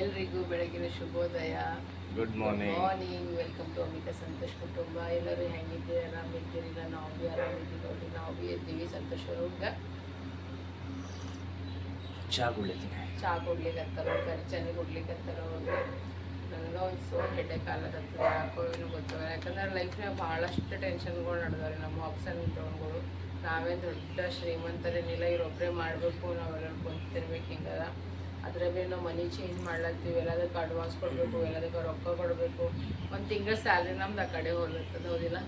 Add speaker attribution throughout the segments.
Speaker 1: ಎಲ್ರಿಗೂ ಬೆಳಗಿನ ಶುಭೋದಯ.
Speaker 2: Good morning
Speaker 1: morning welcome to Amita Santosh ಕುಟುಂಬ. ಎಲ್ಲರೂ ಹೆಂಗಿದ್ದೀರಿ? ಆರಾಮಿದ್ದೀರಿಲ್ಲ ನಾವು ಭೀ ಆರಾಮಿದ್ದೀವಿ. ನೋಡ್ರಿ ನಾವು ಭೀ ಇದ್ದೀವಿ. ಸಂತೋಷ ಅವ್ರಿಗೆ
Speaker 2: ಚಾ ಕುಡ್ಲಿಕ್ಕೆ
Speaker 1: ಚಾ ಕುಡ್ಲಿಕ್ಕತ್ತಾರ ಕರಿ ಚೆನ್ನಾಗಿ ಕುಡ್ಲಿಕ್ಕತ್ತಾರ ಅವ್ರಿಗೆ. ನನಗೆ ಒಂದು ಸೋನ್ ಹೆಡ್ಡೆ ಕಾಲದ ಯಾಕೋ ಏನು ಗೊತ್ತಾಗ ಯಾಕಂದ್ರೆ ಲೈಫ್ನಾಗ ಭಾಳಷ್ಟು ಟೆನ್ಷನ್ಗಳು ನಡೆದವ್ರಿ ನಮ್ಮ ಅಪ್ಸ್ ಆ್ಯಂಡ್ ಡೌನ್ಗಳು ನಾವೇನು ದೊಡ್ಡ ಶ್ರೀಮಂತರೇನಿಲ್ಲ ಇವ್ರೊಬ್ಬರೇ ಮಾಡಬೇಕು ನಾವೆಲ್ಲರೂ ಕುಂತಿರ್ಬೇಕು ಹಿಂಗದ. ಅದ್ರ ನಾವು ಮನಿ ಚೇಂಜ್ ಮಾಡ್ಲತ್ತೀವಿ ಎಲ್ಲದಕ್ಕೆ ಅಡ್ವಾನ್ಸ್ ಕೊಡಬೇಕು ಎಲ್ಲದಕ್ಕೆ ರೊಕ್ಕ ಕೊಡಬೇಕು. ಒಂದು ತಿಂಗಳ ಸ್ಯಾಲ್ರಿ ನಮ್ದು ಆ ಕಡೆ ಹೋಗ್ಲತ್ತದ ಹೌದಿಲ್ಲ?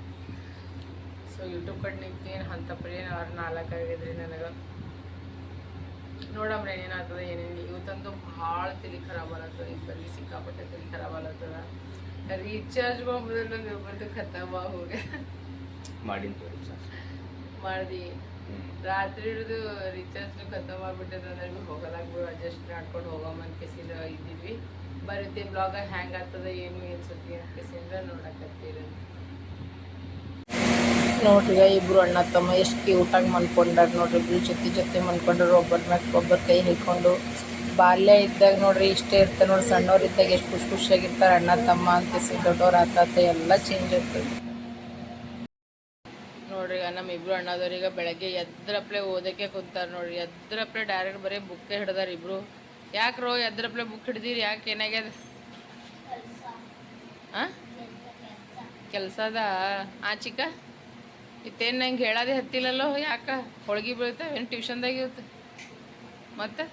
Speaker 1: ಸೊ ಯೂಟ್ಯೂಬ್ ಕಡೆ ನಿಂತೇನು ಅಂತಪ್ರಿ ಅವ್ರು ನಾಲ್ಕು ಆಗಿದ್ರಿ ನನಗೆ. ನೋಡಮ್ರಿ ಏನಾಗ್ತದೆ ಏನೇನು ಇವತ್ತಂತೂ ಭಾಳ ತಿಳಿ ಖರಾಬ್ ಆಗತ್ತದ ಇಬ್ಬರಿಗೆ ಸಿಕ್ಕಾಪಟ್ಟೆ ತಿಳಿ ಖರಾಬ್ ಆಗತ್ತದ ರೀಚಾರ್ಜ್ ಮೊದಲು ಒಬ್ಬರದ್ದು ಖತಮ ಹೋಗಿ
Speaker 2: ಮಾಡಿದ್ದು
Speaker 1: ಮಾಡ್ದಿ. ರಾತ್ರಿ ಹಿಡಿದು ರೀಚಾರ್ಜ್ ಖತಮ್ ಆಗ್ಬಿಟ್ಟದ ಅಂದ್ರೆ ಭೀ ಹೋಗಲಾಗ ಬಿಡು ಅಡ್ಜಸ್ಟ್ ಮಾಡ್ಕೊಂಡು ಹೋಗಮ್ಮ ಕೆಸಿಂದ ಇದ್ದಿದ್ವಿ ಬರುತ್ತೆ ಬ್ಲಾಗ ಹ್ಯಾಂಗ್ ಆಗ್ತದ, ಏನು ಏನು ಸುದ್ದಿ ಅನ್ಕೆಸಿಂದ ನೋಡಕತ್ತೀರ ನೋಡ್ರಿ, ಇಬ್ರು ಅಣ್ಣ ತಮ್ಮ ಎಷ್ಟು ಕ್ಯೂಟಾಗಿ ಮನ್ಕೊಂಡಾರ ನೋಡ್ರಿ. ಇಬ್ರು ಜೊತೆ ಜೊತೆ ಮನ್ಕೊಂಡ್ರು ಒಬ್ಬರ ಮ್ಯಾಕ್ ಒಬ್ಬರ ಕೈ ಹಿಡ್ಕೊಂಡು. ಬಾಲ್ಯ ಇದ್ದಾಗ ನೋಡ್ರಿ, ಇಷ್ಟೇ ಇರ್ತಾರೆ ನೋಡ್ರಿ. ಸಣ್ಣವ್ರು ಇದ್ದಾಗ ಎಷ್ಟು ಖುಷಿ ಖುಷಿಯಾಗಿರ್ತಾರೆ ಅಣ್ಣ ತಮ್ಮ ಅಂತ ದೊಡ್ಡವ್ರು ಆತ ಎಲ್ಲ ಚೇಂಜ್ ಇರ್ತದೆ ನಮ್ಮ ಇಬ್ರು ಅಣ್ಣದವ್ರೀಗ ಬೆಳಗ್ಗೆ ಎದ್ರಪ್ಲೆ ಓದಕ್ಕೆ ಕುಂತಾರ ನೋಡ್ರಿ. ಎದ್ರಪ್ಲೆ ಡೈರೆಕ್ಟ್ ಬರೀ ಬುಕ್ ಹಿಡ್ದಾರ ಇಬ್ರು. ಯಾಕ್ರೋ ಎದ್ರಪ್ಲೆ ಬುಕ್ ಹಿಡ್ದಿರಿ, ಯಾಕೆ ಏನಾಗ್ಯದ? ಕೆಲ್ಸದ? ಆ ಚಿಕ್ಕ? ಇತ್ತೇನು ನಂಗೆ ಹೇಳೋದೇ ಹತ್ತಿಲ್ಲಲ್ಲೋ, ಯಾಕ? ಹೋಳ್ಗೆ ಬೀಳ್ತಾವೆ ಏನು ಟ್ಯೂಷನ್ದಾಗ ಇರುತ್ತೆ ಮತ್ತೆ?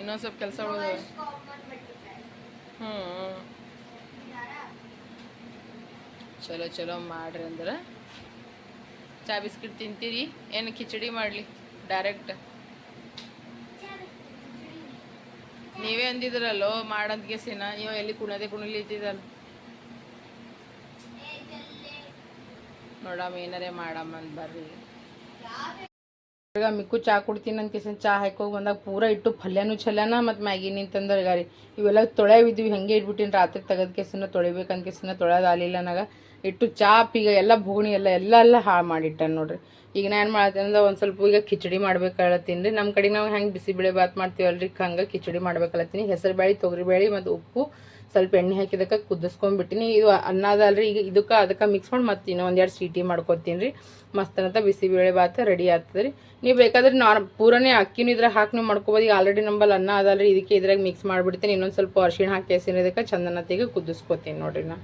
Speaker 1: ಇನ್ನೊಂದು ಸ್ವಲ್ಪ ಕೆಲಸ ಹ್ಞೂ ಚಲೋ ಚಲೋ ಮಾಡ್ರಿ ಅಂದ್ರೆ. ಚಾ ಬಿಸ್ಕಿಟ್ ತಿಂತೀರಿ? ಏನು ಕಿಚಡಿ ಮಾಡಲಿ? ಡೈರೆಕ್ಟ್ ನೀವೇ ಅಂದಿದ್ರಲ್ಲೋ ಮಾಡೋದ್ಗೆ ಗೆಸಿನ? ನೀವು ಎಲ್ಲಿ ಕುಣದೆ ಇದ್ದಿದ್ದಲ್ಲ ನೋಡಮ್ಮ ಏನಾರೇ ಮಾಡಮ್ಮ ಅಂತ ಬರ್ರಿ. ಮಿಕ್ಕು ಚಾ ಕುಡ್ತೀನಿ ಅಂತ ಕೇಸಿನ ಚಾ ಹಾಕೋಗಿ ಬಂದಾಗ ಪೂರ ಇಟ್ಟು ಪಲ್ಯನೂ ಚಲ್ಯಾನ ಮತ್ತು ಮ್ಯಾಗಿ ನಿಂತಂದ್ರೆ ಗಾರಿ ಇವೆಲ್ಲ ತೊಳೆವಿದ್ವಿ ಹಂಗೆ ಇಟ್ಬಿಟ್ಟಿನಿ ರಾತ್ರಿ ತೆಗೆದ ಕೇಸಿನ ತೊಳಿಬೇಕಂತ ಕೇಸಿನ ಆಗಲಿಲ್ಲ ನನಗೆ. ಇಟ್ಟು ಚಾಪ್ ಈಗ ಎಲ್ಲ ಭೂಣಿ ಎಲ್ಲ ಎಲ್ಲ ಎಲ್ಲ ಹಾಳು ಮಾಡಿಟ್ಟಾನ ನೋಡ್ರಿ. ಈಗ ನಾ ಏನು ಮಾಡ್ತೀನಿ ಅಂದ್ರೆ ಒಂದು ಸ್ವಲ್ಪ ಈಗ ಕಿಚಡಿ ಮಾಡ್ಬೇಕಾಗತ್ತೀನಿ ರೀ. ನಮ್ಮ ಕಡೆ ನಾವು ಹೆಂಗೆ ಬಿಸಿಬೇಳೆ ಬಾತ್ ಮಾಡ್ತೀವಲ್ರಿ ಹಂಗೆ ಕಿಚಡಿ ಮಾಡ್ಬೇಕಲತ್ತೀನಿ ಹೆಸರು ಬೇಳೆ ತೊಗರಿ ಬೇಳೆ ಮತ್ತು ಉಪ್ಪು ಸ್ವಲ್ಪ ಎಣ್ಣೆ ಹಾಕಿದಕ್ಕೆ ಕುದಿಸ್ಕೊಂಡ್ಬಿಟ್ಟಿನಿ ಇದು ಅನ್ನ ಅದಲ್ರಿ ಈಗ ಇದಕ್ಕೆ ಅದಕ್ಕೆ ಮಿಕ್ಸ್ ಮಾಡಿ ಮತ್ತೆ ಇನ್ನೂ ಒಂದೆರಡು ಸೀಟಿ ಮಾಡ್ಕೊತೀನಿ ರೀ. ಮಸ್ತನಂತ ಬಿಸಿಬೇಳೆ ಬಾತ್ ರೆಡಿ ಆಗ್ತದೆ ರೀ. ನೀವು ಬೇಕಾದ್ರೆ ನಾರ್, ಪೂರನೇ ಅಕ್ಕಿನೂ ಇದ್ರಾಗ ಹಾಕಿ ನೀವು ಮಾಡ್ಕೋಬೋದು. ಈಗ ಆಲ್ರೆಡಿ ನಂಬಲ್ಲಿ ಅನ್ನ ಅದಲ್ರಿ, ಇದಕ್ಕೆ ಇದ್ರಾಗ ಮಿಕ್ಸ್ ಮಾಡಿಬಿಡ್ತೀನಿ. ಇನ್ನೊಂದು ಸ್ವಲ್ಪ ಅರ್ಶಿಣ ಹಾಕಿ ಹಸಿನದಕ್ಕೆ ಚಂದನತೆಗೆ ಕುದಿಸ್ಕೊತೀನಿ ನೋಡ್ರಿ ನಾ.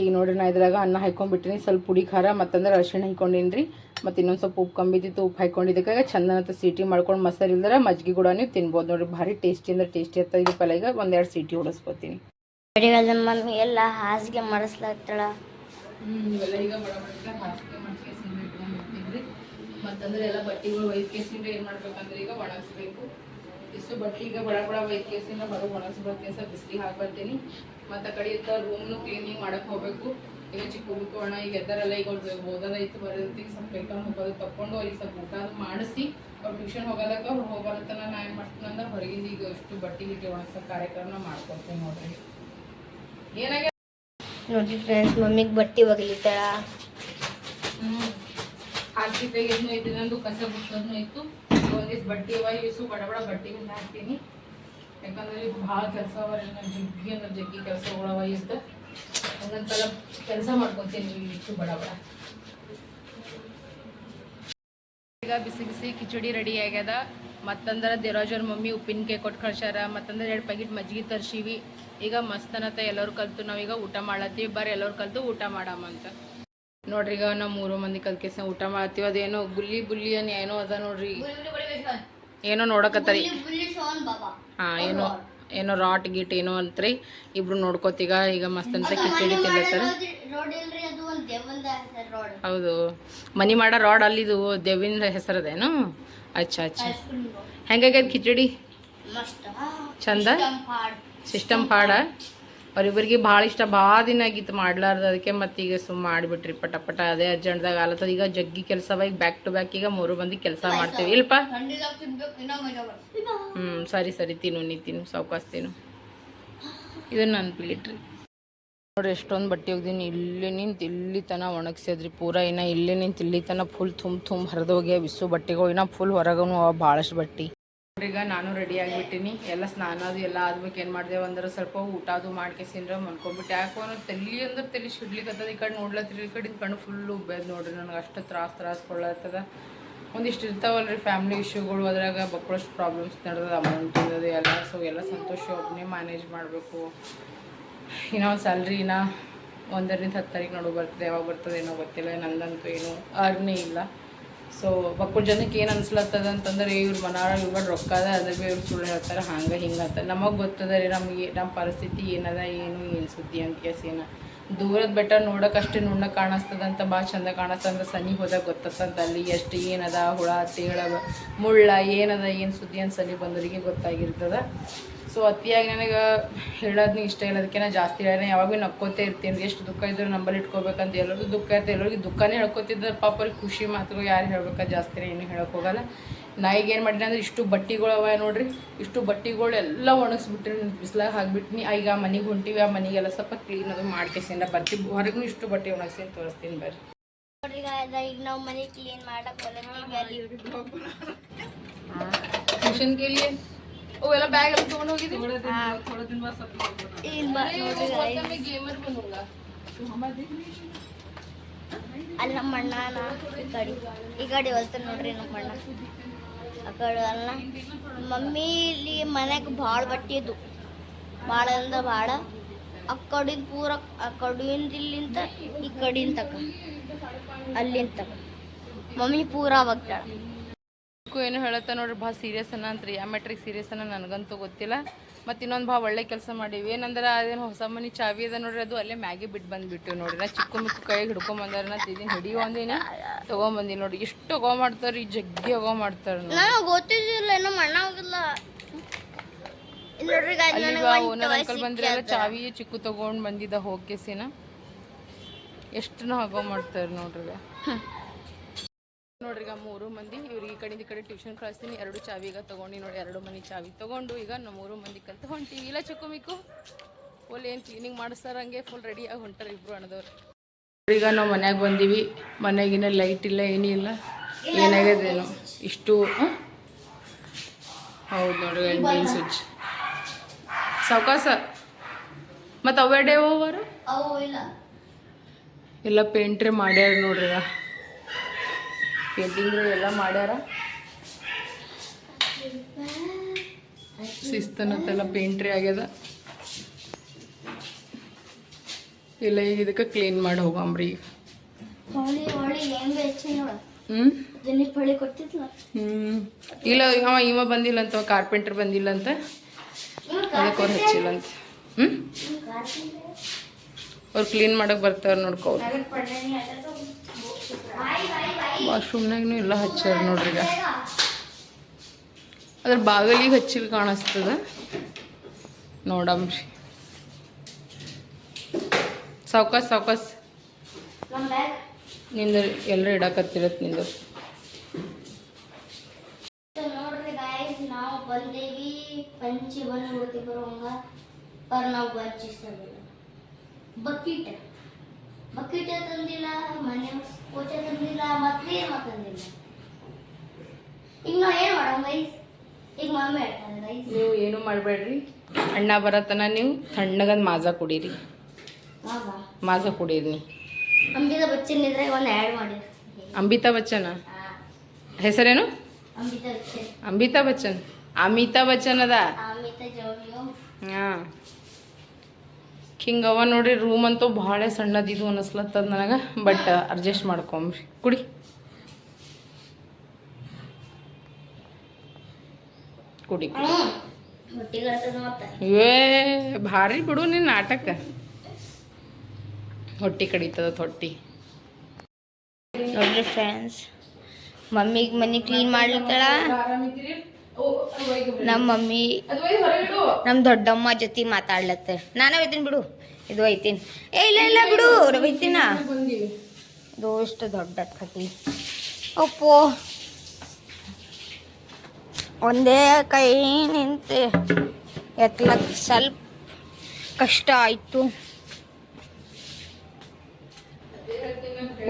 Speaker 1: ಈಗ ನೋಡ್ರಿ ನಾ ಇದ್ರಾಗ ಅನ್ನ ಹಾಕೊಂಡ್ಬಿಟ್ಟಿನಿ ಸ್ವಲ್ಪ ಪುಡಿ ಖಾರ ಮತ್ತಂದ್ರೆ ಅರಿಶಿಣ ಹಾಕೊಂಡೀನಿ ರೀ ಮತ್ತು ಇನ್ನೊಂದು ಸ್ವಲ್ಪ ಉಪ್ಪು ಕಂಬಿದ್ದಿತ್ತು ಉಪ್ಪು ಹಾಕೊಂಡಿದ್ದಕ್ಕೆ ಚಂದನಂತ ಸೀಟಿ ಮಾಡ್ಕೊಂಡು ಮಸಾಲೆ ಇಲ್ದ್ರೆ ಮಜ್ಜಿಗೆ ಕೂಡ ನೀವು ತಿನ್ಬೋದು ನೋಡಿರಿ. ಭಾರಿ ಟೇಸ್ಟಿ ಅಂದ್ರೆ ಟೇಸ್ಟಿ ಇರ್ತದೆ ಇದು ಪಲ್ಯ. ಈಗ ಒಂದೆರಡು ಸೀಟಿ ಹೊಡಿಸ್ಕೊತೀನಿ
Speaker 3: ಮಮ್ಮಿ ಎಲ್ಲ ಹಾಸಿಗೆ ಮಾಡಿಸ್ಲಾಗ್ತಾಳ
Speaker 1: ಮತ್ತಂದ್ರೆ ಎಲ್ಲ ಬಟ್ಟೆಗಳು ಒಯ್ದ್ಕೇಸಿಂದ ಏನು ಮಾಡ್ಬೇಕಂದ್ರೆ ಈಗ ಒಣಗಿಸ್ಬೇಕು. ಇಷ್ಟು ಬಟ್ಟೆ ಈಗ ಬಡ ಬಡ ಒಯ್ದ್ಕೇಸಿಂದ ಹೊರಗೆ ಒಣಗಿಸ್ಬೇಕು ಸರ್ ಬಿಸಿಲಿಗೆ ಹಾಕ್ಬರ್ತೀನಿ. ಮತ್ತು ಆ ಕಡೆ ಇತ್ತ ರೂಮ್ನು ಕ್ಲೀನಿಂಗ್ ಮಾಡಕ್ಕೆ ಹೋಗಬೇಕು. ಈಗ ಚಿಕ್ಕ ಹುಡುಕೋಣ ಅಣ್ಣ ಈಗ ಎದ್ದಾರಲ್ಲ ಈಗ ಅವ್ರು ಓದೋದೈತು ಬರೋದೈತಿ ಸ್ವಲ್ಪ ಕೈಕೊಂಡು ಹೋಗೋದು ತಕೊಂಡು ಅವ್ರಿಗೆ ಸ್ವಲ್ಪ ಊಟ ಅದು ಮಾಡಿಸಿ ಅವ್ರು ಟ್ಯೂಷನ್ ಹೋಗೋದಕ್ಕೆ ಅವ್ರು ಹೋಗೋದತ್ತನ ನಾ ಏನು ಮಾಡ್ತೀನಿ ಅಂದ್ರೆ ಹೊರಗಿಂದ ಈಗ ಅಷ್ಟು ಬಟ್ಟೆ ಗಿಟ್ಟೆ ಒಣಗ್ಸೋ ಕಾರ್ಯಕ್ರಮ ಮಾಡ್ಕೊಡ್ತೀನಿ ನೋಡ್ರಿ. ಏನಾಗ್ಯ
Speaker 3: ನೋಡ್ರಿ ಫ್ರೆಂಡ್ಸ್ ಮಮ್ಮಿಗೆ ಬಟ್ಟೆ ಒಗಲಿತಾಳ
Speaker 1: ಹ್ಞೂ ಹಾಕಿ ತೆಗೆದ್ನು ಐತಿ ನಂದು ಕಸ ಬಿಟ್ಟದ್ನು ಇತ್ತು. ಒಂದಿಷ್ಟು ಬಟ್ಟೆ ಅವ ಇಸು ಬಡ ಬಡ ಬಟ್ಟೆ ಹಾಕ್ತೀನಿ. ಯಾಕಂದ್ರೆ ಇದು ಭಾಳ ಕೆಲಸ ಜಗ್ಗಿ ಅನ್ನೋ ಜಗ್ಗಿ ಅಂದ್ರೆ ಜಗ್ಗಿ ಕೆಲಸಗಳವ ಒಂದೊಂದು ಸಲ ಕೆಲಸ ಮಾಡ್ಕೊತೀನಿ ಇಷ್ಟು ಬಡ ಬಡ. ಈಗ ಬಿಸಿ ಬಿಸಿ ಕಿಚಡಿ ರೆಡಿ ಆಗ್ಯದ. ಮತ್ತಂದ್ರೆ ದೇವರಾಜವ್ರ ಮಮ್ಮಿ ಉಪ್ಪಿನಕಾಯಿ ಕೊಟ್ಟು ಕಳ್ಸ್ಯಾರ. ಮತ್ತಂದ್ರೆ ಎರಡು ಪ್ಯಾಕೆಟ್ ಮಜ್ಜಿಗೆ ತರ್ಸಿವಿ ಈಗ ಮಸ್ತನತ ಎಲ್ಲರೂ ಕಲ್ತು ನಾವೀಗ ಊಟ ಮಾಡತ್ತೀವಿ. ಬರ್ರಿ ಎಲ್ಲರೂ ಕಲ್ತು ಊಟ ಮಾಡಮ್ಮ ಅಂತ. ನೋಡ್ರಿ ಈಗ ನಾವು ಮೂರು ಮಂದಿ ಕಲ್ಕೇಸ ಊಟ ಮಾಡತ್ತೀವಿ. ಅದೇನೋ ಗುಲ್ಲಿ ಬುಲ್ಲಿ ಅನ್ ಏನೋ ಅದ ನೋಡ್ರಿ. ಏನೋ ನೋಡಕತ್ತರಿ. ಹಾಂ ಏನೋ ಏನೋ ರಾಟ್ ಗೀಟ್ ಏನೋ ಅಂತ್ರಿ. ಇಬ್ರು ನೋಡ್ಕೋತೀಗ ಈಗ ಮಸ್ತ್ ಅಂತ ಕಿಚಡಿ ತಿನ್ಲತ್ತಾರ ಹೌದು. ಮನಿ ಮಾಡೋ ರಾಡ್ ಅಲ್ಲಿದು ದೇವಿನ ಹೆಸರದೇನು? ಅಚ್ಚ ಅಚ್ಚ. ಹೆಂಗಾಗ್ಯದ ಕಿಚಡಿ? ಚಂದ? ಸಿಸ್ಟಮ್ ಪಾಡ ಅವ್ರಿಬ್ಬರಿಗೆ ಭಾಳ ಇಷ್ಟ. ಭಾಳ ದಿನ ಆಗಿತ್ತು ಮಾಡ್ಲಾರ್ದು. ಅದಕ್ಕೆ ಮತ್ತೆ ಈಗ ಸುಮ್ಮ ಮಾಡಿಬಿಟ್ರಿ. ಪಟ ಪಟ ಅದೇ ಅರ್ಜೆಂಟ್ದಾಗ ಆಲತ್ತದ. ಈಗ ಜಗ್ಗಿ ಕೆಲಸ ಈಗ ಬ್ಯಾಕ್ ಟು ಬ್ಯಾಕ್ ಈಗ ಮೂರು ಮಂದಿ ಕೆಲಸ ಮಾಡ್ತೀವಿ. ಇಲ್ಪ?
Speaker 3: ಥಂಡಿದಾಗ ತಿನ್ಬೇಕು. ಇನ್ನೂ ಮಜಾ ಬರ್ತದೆ
Speaker 1: ಹ್ಞೂ ಸರಿ ಸರಿ. ತಿನ್ನು ನೀ ತಿನ್ನು. ಸೌಕಾಸ್ತೀನು ತಿನ್ನು. ಇದು ನನ್ನ ಪ್ಲೇಟ್ ರೀ. ನೋಡ್ರಿ ಎಷ್ಟೊಂದು ಬಟ್ಟೆ ಒಗ್ದೀನಿ. ಇಲ್ಲಿ ನಿಂತು ಇಲ್ಲಿ ತನ ಒಣಗಿಸಿದ್ರಿ ಪೂರ ಇನ್ನ ಇಲ್ಲಿ ನಿಂತು ಇಲ್ಲಿ ತನ ಫುಲ್ ತುಂಬ ತುಂಬ ಹರಿದೋಗ್ಯ ಬಿಸು ಬಟ್ಟೆಗಳು ಇನ್ನ ಫುಲ್ ಹೊರಗೂ ಅವ. ಭಾಳಷ್ಟು ಬಟ್ಟೆ. ಈಗ ನಾನು ರೆಡಿ ಆಗಿಬಿಟ್ಟಿನಿ. ಎಲ್ಲ ಸ್ನಾನ ಅದು ಎಲ್ಲ ಆದ್ಮೇಲೆ ಏನು ಮಾಡಿದೆ? ಅಂದ್ರೆ ಸ್ವಲ್ಪ ಊಟ ಅದು ಮಾಡ್ಕೆಸಿಂದ್ರ ಮನ್ಕೊಂಡ್ಬಿಟ್ಟು ಯಾಕೋ ಅನ್ನೋ ತಲೆ ಅಂದ್ರೆ ತಲೆ ಸಿಡ್ಲಿಕ್ಕತ್ತದ ಈ ಕಡೆ ನೋಡ್ಲತ್ತಿರಿ, ಈ ಕಡೆ ಕಣ್ಣು ಫುಲ್ಲು ಉಬ್ಬೇದ್ ನೋಡ್ರಿ. ನನಗೆ ಅಷ್ಟು ತ್ರಾಸ ತ್ರಾಸ ಕೊಡ್ಲತ್ತದ. ಒಂದಿಷ್ಟು ಇರ್ತಾವಲ್ರಿ ಫ್ಯಾಮಿಲಿ ಇಶ್ಯೂಗಳು ಅದ್ರಾಗ ಬಕ್ಕಳಷ್ಟು ಪ್ರಾಬ್ಲಮ್ಸ್ ನಡೆದ ಅಮೌಂಟ್ ಅದು ಎಲ್ಲ. ಸೊ ಎಲ್ಲ ಸಂತೋಷ ಒಬ್ಬನೇ ಮ್ಯಾನೇಜ್ ಮಾಡಬೇಕು. ಇನ್ನೂ ಒಂದು ಸ್ಯಾಲ್ರಿ ಇನ್ನ ಒಂದರಿಂದ ಹತ್ತು ತಾರೀಕು ನೋಡು ಬರ್ತದೆ. ಯಾವಾಗ ಬರ್ತದೆ ಏನೋ ಗೊತ್ತಿಲ್ಲ. ನಂದಂತೂ ಏನು ಅರ್ನೇ ಇಲ್ಲ. ಸೊ ಬಕ್ಕಳ ಜನಕ್ಕೆ ಏನು ಅನ್ಸ್ಲತ್ತದ ಅಂತಂದ್ರೆ ಇವ್ರು ಮನಾರ ಇವ್ರ ರೊಕ್ಕ ಅದ, ಅದ್ರ ಬಿ ಇವ್ರು ಸುಳ್ಳು ಹೇಳ್ತಾರೆ, ಹಂಗೆ ಹಿಂಗೆ ಅಂತ. ನಮಗೆ ಗೊತ್ತದ ರೀ ನಮಗೆ ನಮ್ಮ ಪರಿಸ್ಥಿತಿ ಏನದ, ಏನು ಏನು ಸುದ್ದಿ ಅಂತ ಕೇಸ್ ದೂರದ ಬೆಟ್ಟ ನೋಡಕ್ಕೆ ಅಷ್ಟೇ ನುಣ್ಣ ಕಾಣಿಸ್ತದ ಅಂತ ಭಾಳ ಚಂದ ಕಾಣಿಸ್ತದ ಅಂದ್ರೆ ಸನಿ ಹೋದಾಗ ಗೊತ್ತಂತ ಅಲ್ಲಿ ಎಷ್ಟು ಏನದ, ಹುಳ, ತೇಳ, ಮುಳ್ಳ, ಏನದ, ಏನು ಸುದ್ದಿ ಅಂತ ಸನಿ ಬಂದವರಿಗೆ ಗೊತ್ತಾಗಿರ್ತದ. ಸೊ ಅತಿಯಾಗಿ ನನಗೆ ಹೇಳೋದ್ನ ಇಷ್ಟ ಇಲ್ಲ ಅದಕ್ಕೆ ನಾ ಜಾಸ್ತಿ ಹೇಳ ಯಾವಾಗಲೂ ನಕ್ಕೋತೇ ಇರ್ತೀನಿ ಎಷ್ಟು ದುಃಖ ಇದ್ರೂ ನಂಬಲ್ಲಿ ಇಟ್ಕೋಬೇಕಂತ ಎಲ್ಲರಿಗೂ ದುಃಖ ಇರ್ತದೆ ಎಲ್ಲರಿಗೂ ದುಃಖನೇ ಹೇಳ್ಕೊತಿದ್ದಾರೆ ಪಾಪ ಅವ್ರಿಗೆ ಖುಷಿ ಮಾತುಗಳು ಯಾರು ಹೇಳ್ಬೇಕಾ ಜಾಸ್ತಿ ಏನು ಹೇಳೋಕೆ ಹೋಗಲ್ಲ. ನಾ ಈಗ ಏನು ಮಾಡಿನಿ ಅಂದ್ರೆ ಇಷ್ಟು ಬಟ್ಟೆಗಳು ಅವ ನೋಡ್ರಿ ಇಷ್ಟು ಬಟ್ಟೆಗಳು ಎಲ್ಲ ಒಣಗಿಸ್ಬಿಟ್ರಿ ಬಿಸಿಲಾಗ ಹಾಕ್ಬಿಟ್ನಿ. ಈಗ ಮನೆಗೆ ಹೊಂಟಿವಿ ಆ ಮನೆಗೆಲ್ಲ ಸ್ವಲ್ಪ ಕ್ಲೀನ್ ಅದು ಮಾಡ್ಕೇಸಿಂದ ಬರ್ತೀವಿ. ಹೊರಗೂ ಇಷ್ಟು ಬಟ್ಟೆ ಒಣಗಿಸಿ ತೋರಿಸ್ತೀನಿ ಬರ್ರಿ.
Speaker 3: ಈಗ ನಾವು ಮನೆ ಕ್ಲೀನ್ ಮಾಡಕ್ಕೆ ಹೊಲತ್ತೀವಿ
Speaker 1: ಕೇಳಿ ಅವೆಲ್ಲ ಬ್ಯಾಗ್ ಎಲ್ಲ ತೊಗೊಂಡು ಗೇಮರ್ ಬಂದಂಗ
Speaker 3: ಅಲ್ಲಿ ನಮ್ಮ ಅಣ್ಣನ ಈ ಕಡೆ. ಈ ಕಡೆ ಹೊಲ್ತಾನೆ ನೋಡ್ರಿ ನಮ್ಮ ಅಣ್ಣ. ಆ ಕಡೆ ಅಲ್ಲ. ಮಮ್ಮಿ ಇಲ್ಲಿ ಮನ್ಯಾಗ ಭಾಳ ಬಟ್ಟೆ ಇದ್ದು ಭಾಳ ಅಂದ್ರೆ ಭಾಳ. ಆ ಕಡಿಂದ ಪೂರ ಆ ಕಡಿಯಿಂದ ಇಲ್ಲಿಂದ ಈ ಕಡಿಂದ ತಕ. ಅಲ್ಲಿಂದ ತಕ. ಮಮ್ಮಿ ಪೂರಾ ಬಗ್ತಾಳ
Speaker 1: ಏನು ಹೇಳತ್ತ ನೋಡ್ರಿ ಭಾಳ ಸೀರಿಯಸ್ ಅನ್ನ ರೀ ಯಾವ ಮೆಟ್ರಿಕ್ ಸೀರಿಯಸ್ ಅನ್ನ ನನಗಂತೂ ಗೊತ್ತಿಲ್ಲ. ಮತ್ತು ಇನ್ನೊಂದು ಭಾಳ ಒಳ್ಳೆ ಕೆಲಸ ಮಾಡೀವಿ. ಏನಂದ್ರೆ ಅದೇನು ಹೊಸ ಮನೆ ಚಾವಿ ಅದ ನೋಡ್ರಿ ಅದು ಅಲ್ಲೇ ಮ್ಯಾಗಿ ಬಿಟ್ಟು ಬಂದುಬಿಟ್ಟು ನೋಡ್ರಿ. ನಾ ಚಿಕ್ಕ ಮಿಕ್ಕ ಕೈಗೆ ಹಿಡ್ಕೊಂಬಂದಾರ ನಾ ತಿದ್ದೀನಿ ಹಿಡಿಯೋ ಅಂದಿನ ತೊಗೊಂಬಂದಿನಿ ನೋಡಿ ಎಷ್ಟು ತಗೋ ಮಾಡ್ತಾರೆ ಈ ಜಗ್ಗಿ ಹೋಗೋ ಮಾಡ್ತಾರೆ
Speaker 3: ಗೊತ್ತಿದ್ದಿಲ್ಲ ಏನೋ ಮಣ್ಣಾಗಿಲ್ಲ ನೋಡ್ರಿ
Speaker 1: ಓನರ್ ಅಂಕಲ್ ಬಂದ್ರೆಲ್ಲ. ಚಾವಿ ಚಿಕ್ಕು ತಗೊಂಡು ಬಂದಿದ್ದ ಹೋಗ್ಕೆಸಿನ ಎಷ್ಟು ಹೋಗೋ ಮಾಡ್ತಾರೆ ನೋಡ್ರಿ. ನೋಡ್ರಿ ಈಗ ಮೂರು ಮಂದಿ ಇವ್ರಿಗೆ ಈ ಕಡೆಯಿಂದ ಈ ಕಡೆ ಟ್ಯೂಷನ್ ಕಳಿಸ್ತೀನಿ. ಎರಡು ಚಾವಿ ಈಗ ತಗೊಂಡು ನೋಡಿ ಎರಡು ಮನೆ ಚಾವಿ ತಗೊಂಡು ಈಗ ನಾವು ಮೂರು ಮಂದಿ ಕಲ್ತು ಹೊಂಟೀವಿ. ಇಲ್ಲ ಚಕ್ಕು ಮಿಕ್ಕು ಫುಲ್ ಏನು ಕ್ಲೀನಿಂಗ್ ಮಾಡಿಸ್ತಾರ ಹಂಗೆ ಫುಲ್ ರೆಡಿಯಾಗಿ ಹೊಂಟಾರ ಇಬ್ರು ಅಣ್ಣದವ್ರು. ಈಗ ನಾವು ಮನ್ಯಾಗ ಬಂದೀವಿ. ಮನೆಗಿನ ಲೈಟ್ ಇಲ್ಲ ಏನೂ ಇಲ್ಲ. ಏನಾಗ್ಯದೇನು. ಇಷ್ಟು? ಹೌದು ನೋಡ್ರಿ ಎಂಟಿನ ಸ್ವಿಚ್ ಸಾವಕಾಸ? ಮತ್ತು
Speaker 3: ಅವೇ ಡೇ ಹೋಗೋರು
Speaker 1: ಎಲ್ಲ ಪೇಂಟ್ರೆ ಮಾಡ್ಯಾರ ನೋಡ್ರಿ ಪೇಂಟಿಂಗ್ ಎಲ್ಲ ಮಾಡ್ಯಾರ? ಶಿಸ್ತನತ್ತೆಲ್ಲ ಪೇಂಟ್ರಿ ಆಗ್ಯದ. ಇಲ್ಲ ಈಗ ಇದಕ್ಕೆ ಕ್ಲೀನ್ ಮಾಡಿ ಹೋಗಂಬ್ರಿ ಈಗ. ಇಲ್ಲ ಅವ ಇವ ಬಂದಿಲ್ಲ ಅಂತ ಕಾರ್ಪೆಂಟರ್ ಬಂದಿಲ್ಲ ಅಂತ ಅದಕ್ಕೆ ಅವ್ರು ಹಚ್ಚಿಲ್ಲ ಅಂತ ಹ್ಞೂ ಅವ್ರು ಕ್ಲೀನ್ ಮಾಡಕ್ಕೆ ಬರ್ತಾರೆ ನೋಡ್ಕೊ ವಾಶ್ರೂಮ್ನಾಗೂ ಎಲ್ಲ ಹಚ್ಚಾರ ನೋಡ್ರಿ ಈಗ. ಅದ್ರ ಬಾಗಲಿಗೆ ಹಚ್ಚಿಲ್ ಕಾಣಿಸ್ತದ. ನೋಡಮ್ರಿ ಸಾವ್ಕಾಸ್ ಸಾವ್ಕಾಸ್. ನಿಂದ ಎಲ್ಲರೂ ಇಡಕತ್ತಿರತ್ತೆ ನಿಂದು.
Speaker 3: ಬಂದೇವಿ. ಪಂಚಿ ಬಂದು ಬಿಡ್ತಿ ಬರುವಂಗ. ಪರ್ ನಾವು ಬಂಚಿಸ್ತೇವೆ ಬಕೀಟ್. ಬಕೀಟ್ ತಂದಿಲ್ಲ ಮನೆ ಕೋಚ ತಂದಿಲ್ಲ ಮತ್ತೇನು ಮಾತಂದಿಲ್ಲ ಈಗ ನಾವು ಏನು ಮಾಡೋಣ ಗೈಸ್ ಈಗ ಮಮ್ಮಿ ಹೇಳ್ತಾರೆ ಗೈಸ್
Speaker 1: ನೀವು ಏನು ಮಾಡಬೇಡ್ರಿ? ಅಣ್ಣ ಬರತನ ನೀವು ತಣ್ಣಗದ ಮಾಜ ಕುಡೀರಿ. ಮಾಜ? ಕುಡೀರಿ ನೀ
Speaker 3: ಅಂಬಿದ ಬಚ್ಚನ್ ಇದ್ರೆ ಒಂದು ಆ್ಯಡ್ ಮಾಡಿ.
Speaker 1: ಅಂಬಿತಾ ಬಚ್ಚನ? ಹೆಸರೇನು?
Speaker 3: ಅಂಬಿತಾ ಬಚ್ಚನ್.
Speaker 1: ಅಂಬಿತಾ ಬಚ್ಚನ್. ಅಮಿತಾ ಬಚ್ಚನ್ ಅದ
Speaker 3: ಅಮಿತಾ ಜೋಗಿಯೋ.
Speaker 1: ಹಾಂ. ಹಿಂಗೆ ಅವ ನೋಡ್ರಿ ರೂಮ್ ಅಂತೂ ಭಾಳ ಸಣ್ಣದಿದು ಅನ್ನಿಸ್ಲತ್ತದ ನನಗೆ. ಬಟ್ ಅಡ್ಜಸ್ಟ್ ಮಾಡ್ಕೊಂಬ್ರಿ. ಕುಡಿ. ಕುಡಿ ಏ, ಭಾರಿ ಬಿಡು ನಿನ್ನ ನಾಟಕ. ಹೊಟ್ಟಿ ಕಡಿತದ ಹೊಟ್ಟಿ
Speaker 3: ನೋಡ್ರಿ ಫ್ರೆಂಡ್ಸ್ ಮಮ್ಮಿಗೆ ಮನೆ ಕ್ಲೀನ್ ಮಾಡ್ಲಿಕ್ಕಳ? ನಮ್ಮ ಮಮ್ಮಿ ನಮ್ಮ ದೊಡ್ಡಮ್ಮ ಜೊತೆ ಮಾತಾಡ್ಲತ್ತ. ನಾನು ಇದ್ದೀನಿ ಬಿಡು. ಇದು ಐತಿನ. ಏ, ಇಲ್ಲ ಇಲ್ಲ, ಬಿಡು ಒಯ್ತೀನ ಇದು ದೊಡ್ಡ ಕತಿ ಅಪ್ಪೋ ಒಂದೇ ಕೈ ನಿಂತು ಎತ್ತಲಕ್ಕೆ ಸ್ವಲ್ಪ ಕಷ್ಟ ಆಯಿತು.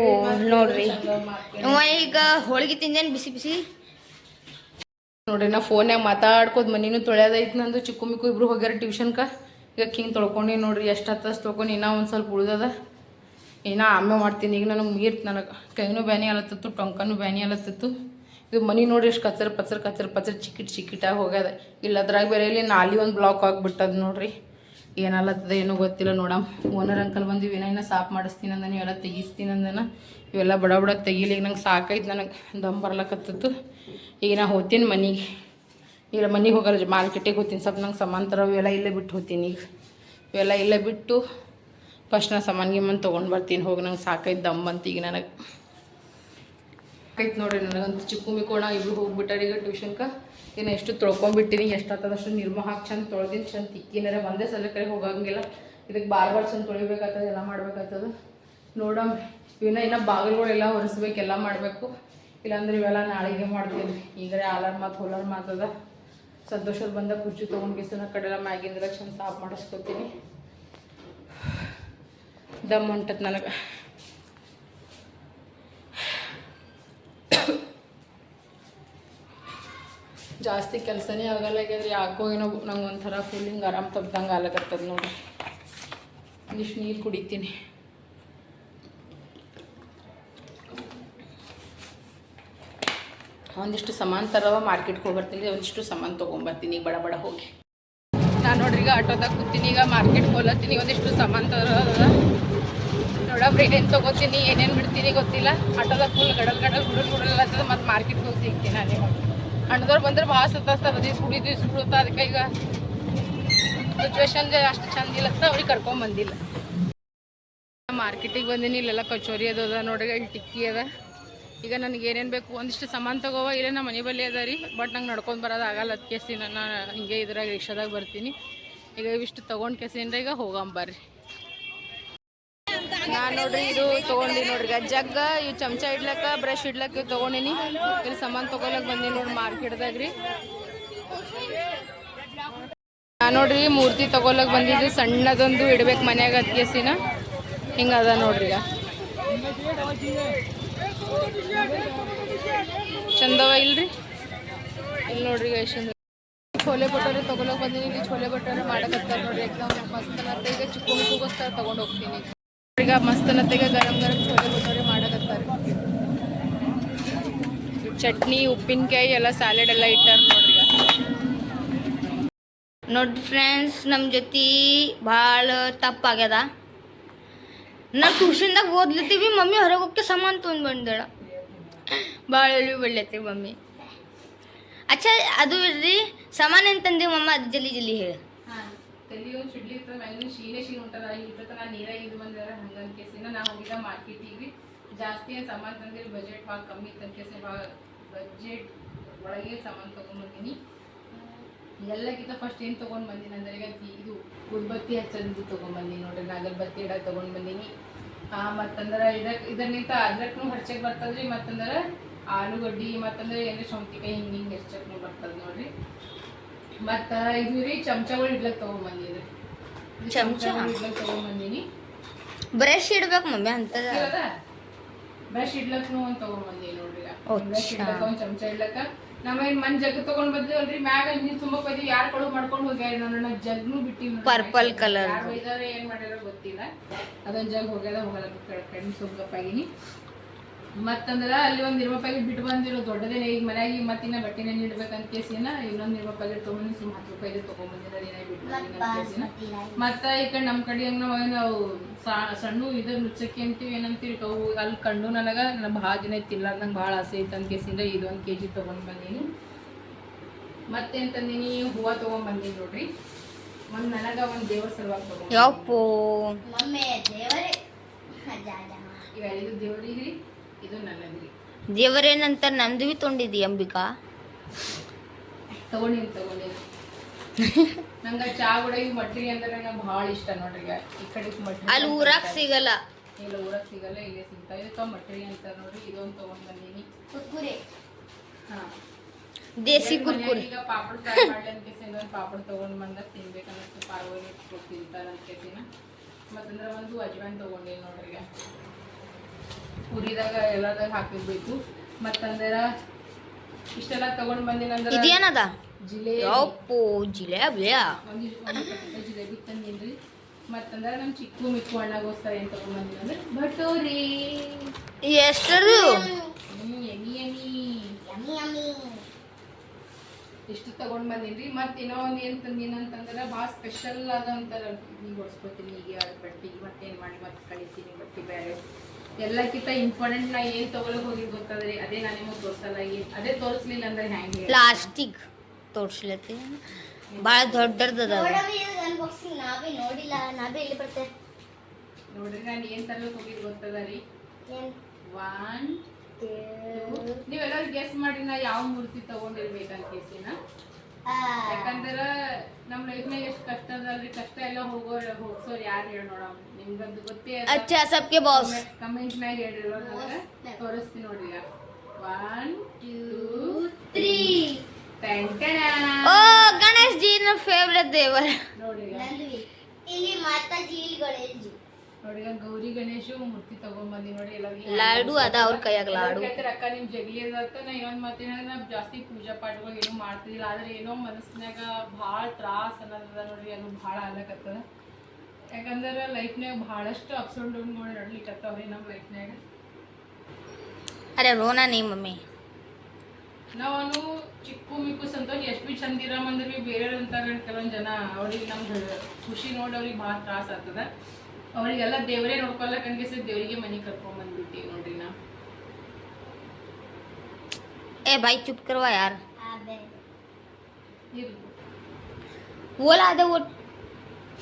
Speaker 3: ಓ, ನೋಡ್ರಿ. ಈಗ ಹೋಳಿಗೆ ತಿಂದೇನು ಬಿಸಿ ಬಿಸಿ?
Speaker 1: ನೋಡ್ರಿ, ನಾ ಫೋನ್ಯಾಗ ಮಾತಾಡ್ಕೋದ್ ಮನಿನೂ ತೊಳ್ಯೋದೈತಿ ನಂದು. ಚಿಕ್ಕು ಮಿಕ್ಕು ಇಬ್ರು ಹೋಗ್ಯಾರ ಟ್ಯೂಷನ್ಕ. ಈಗ ಹಿಂಗೆ ತೊಳ್ಕೊಂಡು ನೋಡ್ರಿ ಎಷ್ಟು ಹತ್ತಷ್ಟು ತೊಳ್ಕೊಂಡು, ಇನ್ನೂ ಒಂದು ಸ್ವಲ್ಪ ಉಳ್ದದ. ಇನ್ನೂ ಆಮೆ ಮಾಡ್ತೀನಿ. ಈಗ ನನಗೆ ಮೀರ್ತು ನನಗೆ. ಕೈನೂ ಬ್ಯಾನಿ ಅಲತ್ತಿತ್ತು, ಟೊಂಕನೂ ಬ್ಯಾನಿ ಅಲತ್ತಿತ್ತು. ಇದು ಮನೆ ನೋಡಿ ಎಷ್ಟು ಕಚರ್ ಪಚರ್ ಕಚರ್ ಪಚರ್ ಚಿಕ್ಕಿಟ್ ಚಿಕ್ಕಿಟಾಗಿ ಹೋಗ್ಯದ. ಇಲ್ಲ ಅದ್ರಾಗ ಬೇರೆ ಇಲ್ಲಿ ನಾಲಿ ಒಂದು ಬ್ಲಾಕ್ ಆಗಿಬಿಟ್ಟದ ನೋಡ್ರಿ. ಏನಾಲತ್ತದ ಏನೋ ಗೊತ್ತಿಲ್ಲ ನೋಡಮ್. ಓನರ್ ಅಂಕಲ್ ಬಂದು ಇವೇನ ಏನೋ ಸಾಫ್ ಮಾಡಿಸ್ತೀನಿ ಅಂದನ, ಇವೆಲ್ಲ ತೆಗಿಸ್ತೀನಿ ಅಂದನ. ಇವೆಲ್ಲ ಬಡ ಬಡ ತೆಗಿಲಿ, ಈಗ ನಂಗೆ ಸಾಕಾಯ್ತು ನನಗೆ. ದಮ್ ಬರ್ಲಕತ್ತಿತ್ತು. ಈಗ ನಾ ಹೋಗ್ತೀನಿ ಮನೆಗೆ. ಈಗ ಮನೆಗೆ ಹೋಗಲ್ಲ ಮಾರ್ಕೆಟಿಗೆ ಹೋಗ್ತೀನಿ. ಸ್ವಲ್ಪ ನಂಗೆ ಸಾಮಾನು ತರೋ ಇವೆಲ್ಲ ಇಲ್ಲೇ ಬಿಟ್ಟು ಹೋಗ್ತೀನಿ. ಈಗ ಇವೆಲ್ಲ ಇಲ್ಲೇ ಬಿಟ್ಟು ಫಸ್ಟ್ ನಾ ಸಾಮಾನು ಗಿಮಾನು ತೊಗೊಂಡು ಬರ್ತೀನಿ. ಹೋಗಿ ನಂಗೆ ಸಾಕೈತೆ ದಮ್ ಅಂತ ಈಗ ನನಗೆ. ಸಾಕೈತೆ ನೋಡಿರಿ ನನಗಂತೂ ಚಿಕ್ಕ ಮಿಕ್ಕೋಣ ಇಬ್ರು ಹೋಗ್ಬಿಟ್ಟಾರೆ ಈಗ ಟ್ಯೂಷನ್ಗೆ ಏನು ಎಷ್ಟು ತೊಳ್ಕೊಂಬಿಟ್ಟಿನಿ, ಎಷ್ಟು ಅಷ್ಟು ನಿರ್ಮ ಹಾಕಿ ಚಂದ ತೊಳ್ದಿನಿ, ಚಂದ ತಿಕ್ಕಿನಾರೆ. ಒಂದೇ ಸಲ ಕಡೆ ಹೋಗಂಗಿಲ್ಲ. ಇದಕ್ಕೆ ಬಾರ್ ಬಾರ್ ಚಂದ ತೊಳಿಬೇಕಾಗ್ತದೆ ಎಲ್ಲ ಮಾಡ್ಬೇಕಾಗ್ತದೆ ನೋಡಮ್ ಇವನ್ನ ಇನ್ನು ಬಾಗಿಲುಗಳೆಲ್ಲ ಒರೆಸ್ಬೇಕು, ಎಲ್ಲ ಮಾಡಬೇಕು. ಇಲ್ಲಾಂದ್ರೆ ಇವೆಲ್ಲ ನಾಳೆಗೆ ಮಾಡ್ತೀನಿ. ಈಗರೆ ಆಲರ್ ಮಾತು ಹೋಲಾರ್ ಮಾತದ ಸಂತೋಷದ ಬಂದ ಕುರ್ಚಿ ತೊಗೊಂಡು ಗಿಸನ ಕಡೆ ಎಲ್ಲ ಮ್ಯಾಗಿಂದ್ರ ಚಂದ ಸಾಫ್ ಮಾಡಿಸ್ಕೊತೀನಿ. ದಮ್ ಹೊಂಟದ ನನಗೆ. ಜಾಸ್ತಿ ಕೆಲಸನೇ ಆಗಲ್ಲ ಯಾಕಂದ್ರೆ ಯಾಕೋ ಏನೋ ನಂಗೆ ಒಂಥರ ಫೀಲಿಂಗ್ ಆರಾಮ್ ತಪ್ದಂಗೆ ಆಗ್ಲಕತ್ತದ ನೋಡಿ. ಒಂದಿಷ್ಟು ನೀರು ಕುಡಿತೀನಿ. ಒಂದಿಷ್ಟು ಸಾಮಾನು ತರವ ಮಾರ್ಕೆಟ್ಗೆ ಹೋಗ್ಬರ್ತೀನಿ, ಒಂದಿಷ್ಟು ಸಾಮಾನು ತೊಗೊಂಬರ್ತೀನಿ, ಬಡ ಬಡ ಹೋಗಿ. ನಾನು ನೋಡ್ರಿ ಈಗ ಆಟೋದಾಗ ಕೂತೀನಿ, ಈಗ ಮಾರ್ಕೆಟ್ಗೆ ಹೋಗ್ಲತ್ತೀನಿ, ಒಂದಿಷ್ಟು ಸಾಮಾನು ತರೋದ ನೋಡಬ್ರಿ, ಏನೇನು ತೊಗೋತೀನಿ, ಏನೇನು ಬಿಡ್ತೀನಿ ಗೊತ್ತಿಲ್ಲ. ಆಟೋದಾಗ ಫುಲ್ ಗಡಲ್ ಗಡಲ್ ಗುಡಲ್ ಗುಡಲ್ ಅಂತದ ಮತ್ತು ಮಾರ್ಕೆಟ್ಗೆ ಹೋಗಿ ಸಿಗ್ತೀನಿ ನಾನು. ಅಣ್ಣದವ್ರು ಬಂದ್ರೆ ಭಾಳ ಸತಾಸ್ತಾರ ದಿವ್ಸ ಕುಡಿ ಸುಡುತ್ತ ಅದಕ್ಕೆ ಈಗ ಸಿಚುವೇಶನ್ ಅಷ್ಟು ಚಂದ ಇಲ್ಲತ್ತ ಅವ್ರಿಗೆ ಕರ್ಕೊಂಡ್ಬಂದಿಲ್ಲ ಮಾರ್ಕೆಟಿಗೆ ಬಂದೀನಿ, ಇಲ್ಲೆಲ್ಲ ಕಚೋರಿ ಅದು ಅದ ನೋಡ್ರಿ ಇಲ್ಲಿ ಟಿಕ್ಕಿ ಅದ. ಈಗ ನನಗೆ ಏನೇನು ಬೇಕು ಒಂದಿಷ್ಟು ಸಾಮಾನು ತಗೋವ, ಇಲ್ಲೇ ನಮ್ಮ ಮನೆ ಬಳಿ ಅದ ರೀ. ಬಟ್ ನಂಗೆ ನಡ್ಕೊಂಡು ಬರೋದು ಆಗಲ್ಲ ಕೇಸಿ ನಾನು ಹಿಂಗೆ ಇದ್ರಾಗ ರಿಕ್ಷಾದಾಗ ಬರ್ತೀನಿ. ಈಗ ಇವಿಷ್ಟು ತೊಗೊಂಡು ಕೇಸಿಂದ ಈಗ ಹೋಗಂಬರ್ರಿ ನಾನು ನೋಡ್ರಿ, ಇದು ತೊಗೊಂಡಿ ನೋಡ್ರಿ. ಈಗ ಜಗ್ಗ ಇವು ಚಮಚ ಇಡ್ಲಕ್ಕ ಬ್ರಷ್ ಇಡ್ಲಕ್ಕ ಇವು ತೊಗೊಂಡಿನಿ. ಇಲ್ಲಿ ಸಾಮಾನು ತೊಗೊಳಕ್ ಬಂದೀನಿ ನೋಡ್ರಿ ಮಾರ್ಕೆಟ್ದಾಗ ರೀ. ನಾನು ನೋಡ್ರಿ, ಮೂರ್ತಿ ತಗೊಳಕ್ ಬಂದಿದ್ದು ಸಣ್ಣದೊಂದು ಇಡ್ಬೇಕು ಮನ್ಯಾಗ ಅದ್ಕೇಸಿನ ಹಿಂಗದ ನೋಡ್ರಿ ಈಗ. ಚಂದವ ಇಲ್ರಿ? ಇಲ್ಲಿ ನೋಡ್ರಿ ಎಷ್ಟು ಛೋಲೆ ಬಟೋರೆ ತಗೊಳಕ್ ಬಂದೀನಿ ಇಲ್ಲಿ ಛೋಲೆ ಬಟೋರೆ ಮಾಡಕತ್ತಾರ ನೋಡ್ರಿ ಎಕ್ಸಾಮ್ ಮಸ್ತ್ ಮತ್ತೆ ಈಗ ಚಿಕ್ಕ ಮಗುಗೋಸ್ಕರ ತಗೊಂಡ್ ಹೋಗ್ತೀನಿ. ಈಗ ಮಸ್ತ್ ನತ್ತೆಗೆ ಗರಂ ಗರಂ ಛೋಲೆ ಬಟೋರೆ ಮಾಡಕತ್ತಾರ. ಚಟ್ನಿ, ಉಪ್ಪಿನಕಾಯಿ ಎಲ್ಲ ಸ್ಯಾಲೆಡ್ ಎಲ್ಲ ಇಟ್ಟಾರ ನೋಡ್ರಿ
Speaker 3: ನೋಡ್ರಿ ಫ್ರೆಂಡ್ಸ್ ನಮ್ಮ ಜೊತೆ ಭಾಳ ತಪ್ಪಾಗ್ಯದ. ನಾವು ಟ್ಯೂಷನ್ದಾಗ ಓದ್ಲತ್ತೀವಿ ಮಮ್ಮಿ ಹೊರಗೆ ಹೋಗಕ್ಕೆ ಸಾಮಾನು ತೊಗೊಂಡು ಬಂದಳ ಭಾಳ ಎಲ್ಲಿ ಬೆಳ್ಳತ್ತೀವಿ ಮಮ್ಮಿ ಅಚ್ಚಾ ಅದು ಇರ್ರಿ ಸಾಮಾನು ಏನು ತಂದೀವಿ ಮಮ್ಮ ಅದು ಜಲ್ದಿ ಜಲ್ದಿ ಹೇಳಿ
Speaker 1: ತಲಿ ಒಂದು ಶಿಡ್ಲಿ ಇರ್ತದ ಮ್ಯಾಲಿನ ಶೀನೆ ಶೀನ್ ಉಂಟದ ಇರ್ತದ ನಾ ನೀರಾಗ ಇದು ಬಂದಿರ ಹಂಗನ್ ಕೇಸಿನ ನಾ ಹೋಗಿದ್ದ ಮಾರ್ಕೆಟಿಗೆ ಜಾಸ್ತಿ ಏನ್ ಸಾಮಾನ್ ತಂದಿರಿ ಬಜೆಟ್ ಭಾಳ ಕಮ್ಮಿ ಇತ್ತು ಕೇಸಿ ಭಾಳ ಬಜೆಟ್ ಒಳಗೆ ಸಾಮಾನು ತೊಗೊಂಡ್ಬಂದಿನಿ ಎಲ್ಲಕ್ಕಿಂತ ಫಸ್ಟ್ ಏನು ತಗೊಂಡ್ ಬಂದಿನಿ ಅಂದ್ರೆ ಈಗ ಇದು ಉದ್ಬತ್ತಿ ಹಚ್ಚಂದು ತೊಗೊಂಡ್ಬಂದಿನಿ ನೋಡ್ರಿ ನಾಗರಬತ್ತಿ ಇಡ ತೊಗೊಂಡು ಬಂದಿನಿ. ಆ ಮತ್ತಂದ್ರ ಇದಕ್ ಇದನ್ನಿಂತ ಅದ್ರಕ್ನು ಹರ್ಚಕ್ ಬರ್ತದ್ರಿ ಮತ್ತಂದ್ರ ಆಲೂಗಡ್ಡಿ ಮತ್ತಂದ್ರ ಏನ್ರಿ ಸೌಂತಿಕಾಯಿ ಹಿಂಗ್ ಹಿಂಗೆ ಹೆಚ್ಚಕ್ನು ಬರ್ತದ ನೋಡ್ರಿ. ಮತ್ತ ಇದು ರೀ ಚಮಚಗಳು ಇಡ್ಲಕ್ ತಗೊಂಡ್ಬಂದಿದ್ರಿ
Speaker 3: ಚಮಚ? ಬ್ರಷ್ ಇಡ್ಬೇಕು ಮಮ್ಮಿ ಅಂತ.
Speaker 1: ಬ್ರಷ್ ಇಡ್ಲಕ್ನು ಒಂದ್ ತಗೊಂಡ್ಬಂದಿ ನೋಡ್ರಿ ಬ್ರಷ್ ಇಡ್ಲಕ್ಕ ಒಂದ್ ಚಮಚ ಇಡ್ಲಕ್ಕ. ನಮ್ಮ ಏನ್ ಮನ್ ಜಗ್ ತಗೊಂಡ್ ಬಂದಿವಲ್ರಿ ಮ್ಯಾಗ ನೀರ್ ತುಂಬಾ ಬದಿ ಯಾರ್ ಕಳು ಮಾಡ್ಕೊಂಡ್ ಹೋಗ್ಯಾರ ನೋಡೋಣ ಜಗ್ನು ಬಿಟ್ಟಿ
Speaker 3: Purple ಕಲರ್
Speaker 1: ಯಾರು ಒಯ್ದಾರ ಏನ್ ಮಾಡ್ಯಾರ ಗೊತ್ತಿಲ್ಲ. ಅದೊಂದ್ ಜಗ್ ಹೋಗ್ಯದ ಹೋಗಲ್ಲ ಕಣ್ಣು ಸುಗ್ಗಪ್ಪಾಗಿನಿ ಮತ್ತಂದ್ರ ಅಲ್ಲಿ ಒಂದ್ ನಿರ್ಮ ಪ್ಯಾಕೆಟ್ ಬಿಟ್ಟು ಬಂದಿರೋ ದೊಡ್ಡದೇನೆ ಈಗ ಮನ್ಯಾಗ ಮತ್ತೆ ಇನ್ನ ಬಟ್ಟೆನೆ ಇಡ್ಬೇಕಂತ ಕೇಸಿನ ಇನ್ನೊಂದು ನಿರ್ಮ ಪ್ಯಾಕೆಟ್ ತೊಗೊಂಡು ಸುಮ್ ಹತ್ತು ರೂಪಾಯಿ ತಗೊಂಡ್ಬಂದಿರ ಏನೇ ಬಿಟ್ಟು ಮತ್ತ ಈ ಕಡೆ ನಮ್ಮ ಕಡೆ ಹಂಗ ನಾವು ನಾವು ಸಣ್ಣ ಇದ್ರ ನುಚ್ಚಕ್ಕೆ ಅಂತೀವಿ ಏನಂತೀವಿ ಅವು ಅಲ್ಲಿ ಕಂಡು ನನಗ ನನ್ನ ಭಾಳ ದಿನ ಇತ್ತಿಲ್ಲ ನಂಗೆ ಭಾಳ ಆಸೆ ಇತ್ತು ಅಂತ ಕೇಸಿಂದ ಇದೊಂದು ಕೆ ಜಿ ತೊಗೊಂಡು ಬಂದೀನಿ. ಮತ್ತೇನ್ ತಂದೀನಿ ಹೂವ ತಗೊಂಡ್ ಬಂದೀನಿ ನೋಡ್ರಿ. ಒಂದ್ ನನಗ ಒಂದ್ ದೇವ್ರ ಸಲುವಾಗಿ ತಗೊಂಡ್ ಇವೆಲ್ಲ ದೇವ್ರಿಗ್ರಿ. ಇದು ನನ್ನದ್ರಿ
Speaker 3: ದೇವರೇನಂತ ನಂದು ಬಿ ತೊಗೊಂಡಿದ್ದಿ ಅಂಬಿಕಾ?
Speaker 1: ತಗೊಂಡಿನಿ ತಗೊಂಡಿನಿ. ನಂಗ ಚಾ ಕೂಡ ಈ ಮಟ್ರಿ ಅಂದ್ರೆ ನಂಗೆ ಭಾಳ ಇಷ್ಟ ನೋಡ್ರಿ. ಈ ಕಡೆ ಮಟ್ರಿ
Speaker 3: ಅಲ್ಲಿ ಊರಾಗ ಸಿಗಲ್ಲ.
Speaker 1: ಇಲ್ಲ ಊರಾಗ ಸಿಗಲ್ಲ ಇಲ್ಲೇ ಸಿಗ್ತಾ ಇದು. ಮಟ್ರಿ ಅಂತ ನೋಡ್ರಿ ಇದೊಂದು ತಗೊಂಡ್ ಬಂದೀನಿ.
Speaker 4: ಕುರ್ಕುರೆ.
Speaker 1: ಹಾ.
Speaker 3: ದೇಸಿ ಕುರ್ಕುರೆ.
Speaker 1: ಈಗ ಪಾಪಡ್ ಫ್ರೈ ಮಾಡ್ಲಿ ಅಂತ ಕೇಸಿ ಇನ್ನೊಂದು ಪಾಪಡ್ ತಗೊಂಡ್ ಬಂದ ತಿನ್ಬೇಕನ್ನಷ್ಟು ತಿಂತಾರ ಅಂತ ಕೇಸಿನ. ಮತ್ತಂದ್ರೆ ಒಂದು ಅಜ್ವಾನ್ ತಗೊಂಡೇನಿ ನೋಡ್ರಿ ಪುರಿದಾಗ ಎಲ್ಲದಾಗ ಹಾಕಿರ್ಬೇಕು. ಮತ್ತಂದ್ರ ಇಷ್ಟೆಲ್ಲ ತಗೊಂಡ್ ಬಂದಿನಂದ್ರೆ
Speaker 3: ಇದೇನದ
Speaker 1: ಜಿಲೇಬಿ. ಒಂದು ಜಿಲೇಬಿ ತಂದಿನ್ರಿ. ಮತ್ತಂದ್ರ ನಮ್ಮ ಚಿಕ್ಕು ಮಿಕ್ಕು ಅಣ್ಣಗೋಸ್ಕರ ಏನು ತಗೊಂಡ್ ಬಂದಿನಂದ್ರೆ ಭಟೋರಿ
Speaker 3: ಎಷ್ಟದು
Speaker 1: ಹ್ಮ್ ಎಮಿ ಎಮಿ
Speaker 3: ಯಮ್ಮಿ ಯಮ್ಮಿ
Speaker 1: ಇಷ್ಟು ತಗೊಂಡ್ ಬಂದಿನ್ರಿ. ಮತ್ತೆ ಏನೋ ಒಂದು ಏನು ತಂದಿನಂತಂದ್ರೆ ಭಾಳ ಸ್ಪೆಷಲ್ ಆದ ಅಂತಾರ ಈಗ ಹೊಡ್ಸ್ಕೊತೀನಿ ಈಗ ಬಟ್ಟಿ ಮತ್ತೇನ್ ಮತ್ತೇನು ಮಾಡಿ ಮತ್ತೆ ಕಳಿತೀನಿ ಬಟ್ಟೆ ಬೇರೆ. ಎಲ್ಲಕ್ಕಿಂತ ಇಂಪಾರ್ಟೆಂಟ್ ನಾ ಏನು ತಗೊಳಕ್ ಹೋಗಿದ್ ಗೊತ್ತದ್ರಿ ಅದೇ ನಾನು ನಿಮಗೆ ತೋರ್ಸಲ್ಲ ಅದೇ ತೋರಿಸ್ಲಿಲ್ಲ ಅಂದ್ರೆ ಹೆಂಗೆ
Speaker 3: ಪ್ಲಾಸ್ಟಿಕ್ ತೋರ್ಸ್ಲತ್ತಿ. ಭಾಳ ದೊಡ್ಡದದ
Speaker 4: ಅನ್ಬಾಕ್ಸಿಂಗ್ ನಾವೇ ನೋಡಿಲ್ಲ ನಾವೇ ಇಲ್ಲಿ ಬರ್ತೇವೆ
Speaker 1: ನೋಡ್ರಿ ನಾನು ಏನು ತರಕ್ ಹೋಗಿದ್ ಗೊತ್ತದ ರೀ? ಒನ್ ನೀವೆಲ್ಲರೂ ಗೆಸ್ ಮಾಡಿ ನಾ ಯಾವ ಮೂರ್ತಿ ತಗೊಂಡಿರ್ಬೇಕಂತ ಕೇಸಿನ? ಯಾಕಂದ್ರ ನಮ್ಮ ಲೈಫ್ನಾಗ ಎಷ್ಟು ಕಷ್ಟ ಅದಲ್ರಿ ಕಷ್ಟ ಎಲ್ಲ ಹೋಗೋರ್ ಹೋಗ್ಸೋರ್ ಯಾರು ಹೇಳಿ ನೋಡಮ್ ನಿಮ್ಗಂತೂ ಗೊತ್ತೇ
Speaker 3: ಅಚ್ಚಾ ಸಬ್ಕೆ ಬಾಸ್.
Speaker 1: ಕಮೆಂಟ್ನಾಗ ಹೇಳಿರೋ ನನಗೆ ತೋರಿಸ್ತೀನಿ ನೋಡ್ರಿ ಈಗ. ಒನ್ ಟೂ
Speaker 4: ತ್ರೀ
Speaker 3: ಓ ಗಣೇಶ್ ಜಿ ನನ್ನ ಫೇವ್ರೆಟ್ ದೇವರ್.
Speaker 1: ನೋಡ್ರಿ ಈಗ.
Speaker 4: ನಂದ್ವಿ. ಇಲ್ಲಿ ಮಾತಾಜಿ ಇಲ್ಲಿ ಗಣೇಶ್ಜಿ
Speaker 1: ನೋಡಿ ಈಗ ಗೌರಿ ಗಣೇಶ ಮೂರ್ತಿ ತಗೊಂಡ್ಬಂದಿ ನೋಡಿ ಎಲ್ಲರಿಗೆ
Speaker 3: ಲಾಡು ಅದ ಅವ್ರ ಕೈಯಾಗ ಲಾಡು.
Speaker 1: ಅಕ್ಕ ನಿಮ್ ಜಗ್ಲಿ ಅದಕ್ಕ ನಾ ಇನ್ನೊಂದ್ ಜಾಸ್ತಿ ಪೂಜಾ ಪಾಠಗಳು ಏನು ಮಾಡ್ತಿದಿಲ್ಲ ಆದ್ರೆ ಏನೋ ಮನಸ್ನ್ಯಾಗ ಭಾಳ ತ್ರಾಸ ಅನ್ನೋದ ನೋಡ್ರಿ ಅದು ಭಾಳ ಆಗ್ಲಕತ್ತದ ಯಾಕಂದ್ರೆ ಲೈಫ್ನಾಗ ಭಾಳಷ್ಟು ಅಪ್ಸ್ ಅಂಡ್ ಡೌನ್ಗಳು ನಡ್ಲಿಕ್ಕತ್ತಾವ್ರಿ ನಮ್ಮ ಲೈಫ್ನಾಗ
Speaker 3: ಅರೆ ರೋನಾ ನೀ ಮಮ್ಮಿ.
Speaker 1: ನಾವನು ಚಿಕ್ಕು ಮಿಕ್ಕು ಸಂತೋಷ ಎಷ್ಟು ಬಿ ಚಂದ ಇರಮ್ ಅಂದ್ರೆ ಬಿ ಬೇರೆ ಅಂತಾರೆ ಕೆಲವೊಂದು ಜನ ಅವ್ರಿಗೆ ನಮ್ಗೆ ಖುಷಿ ನೋಡಿ ಅವ್ರಿಗೆ ಭಾಳ ತ್ರಾಸ ಆಗ್ತದ. ಅವರಿಗೆಲ್ಲ ದೇವರೇ ನೋಡ್ಕೊಳಕ್ ಅನ್ಗಿಸಿ ದೇವರಿಗೆ ಮನೆ ಕರ್ಕೊಂಡ್ ಬಂದ್ಬಿಟ್ಟಿವಿ ನೋಡ್ರಿ ನಾ
Speaker 3: ए भाई चुप करवा यार
Speaker 4: ಅದೇ
Speaker 1: ಇರ್ಲಿ.
Speaker 3: वो ला दे वो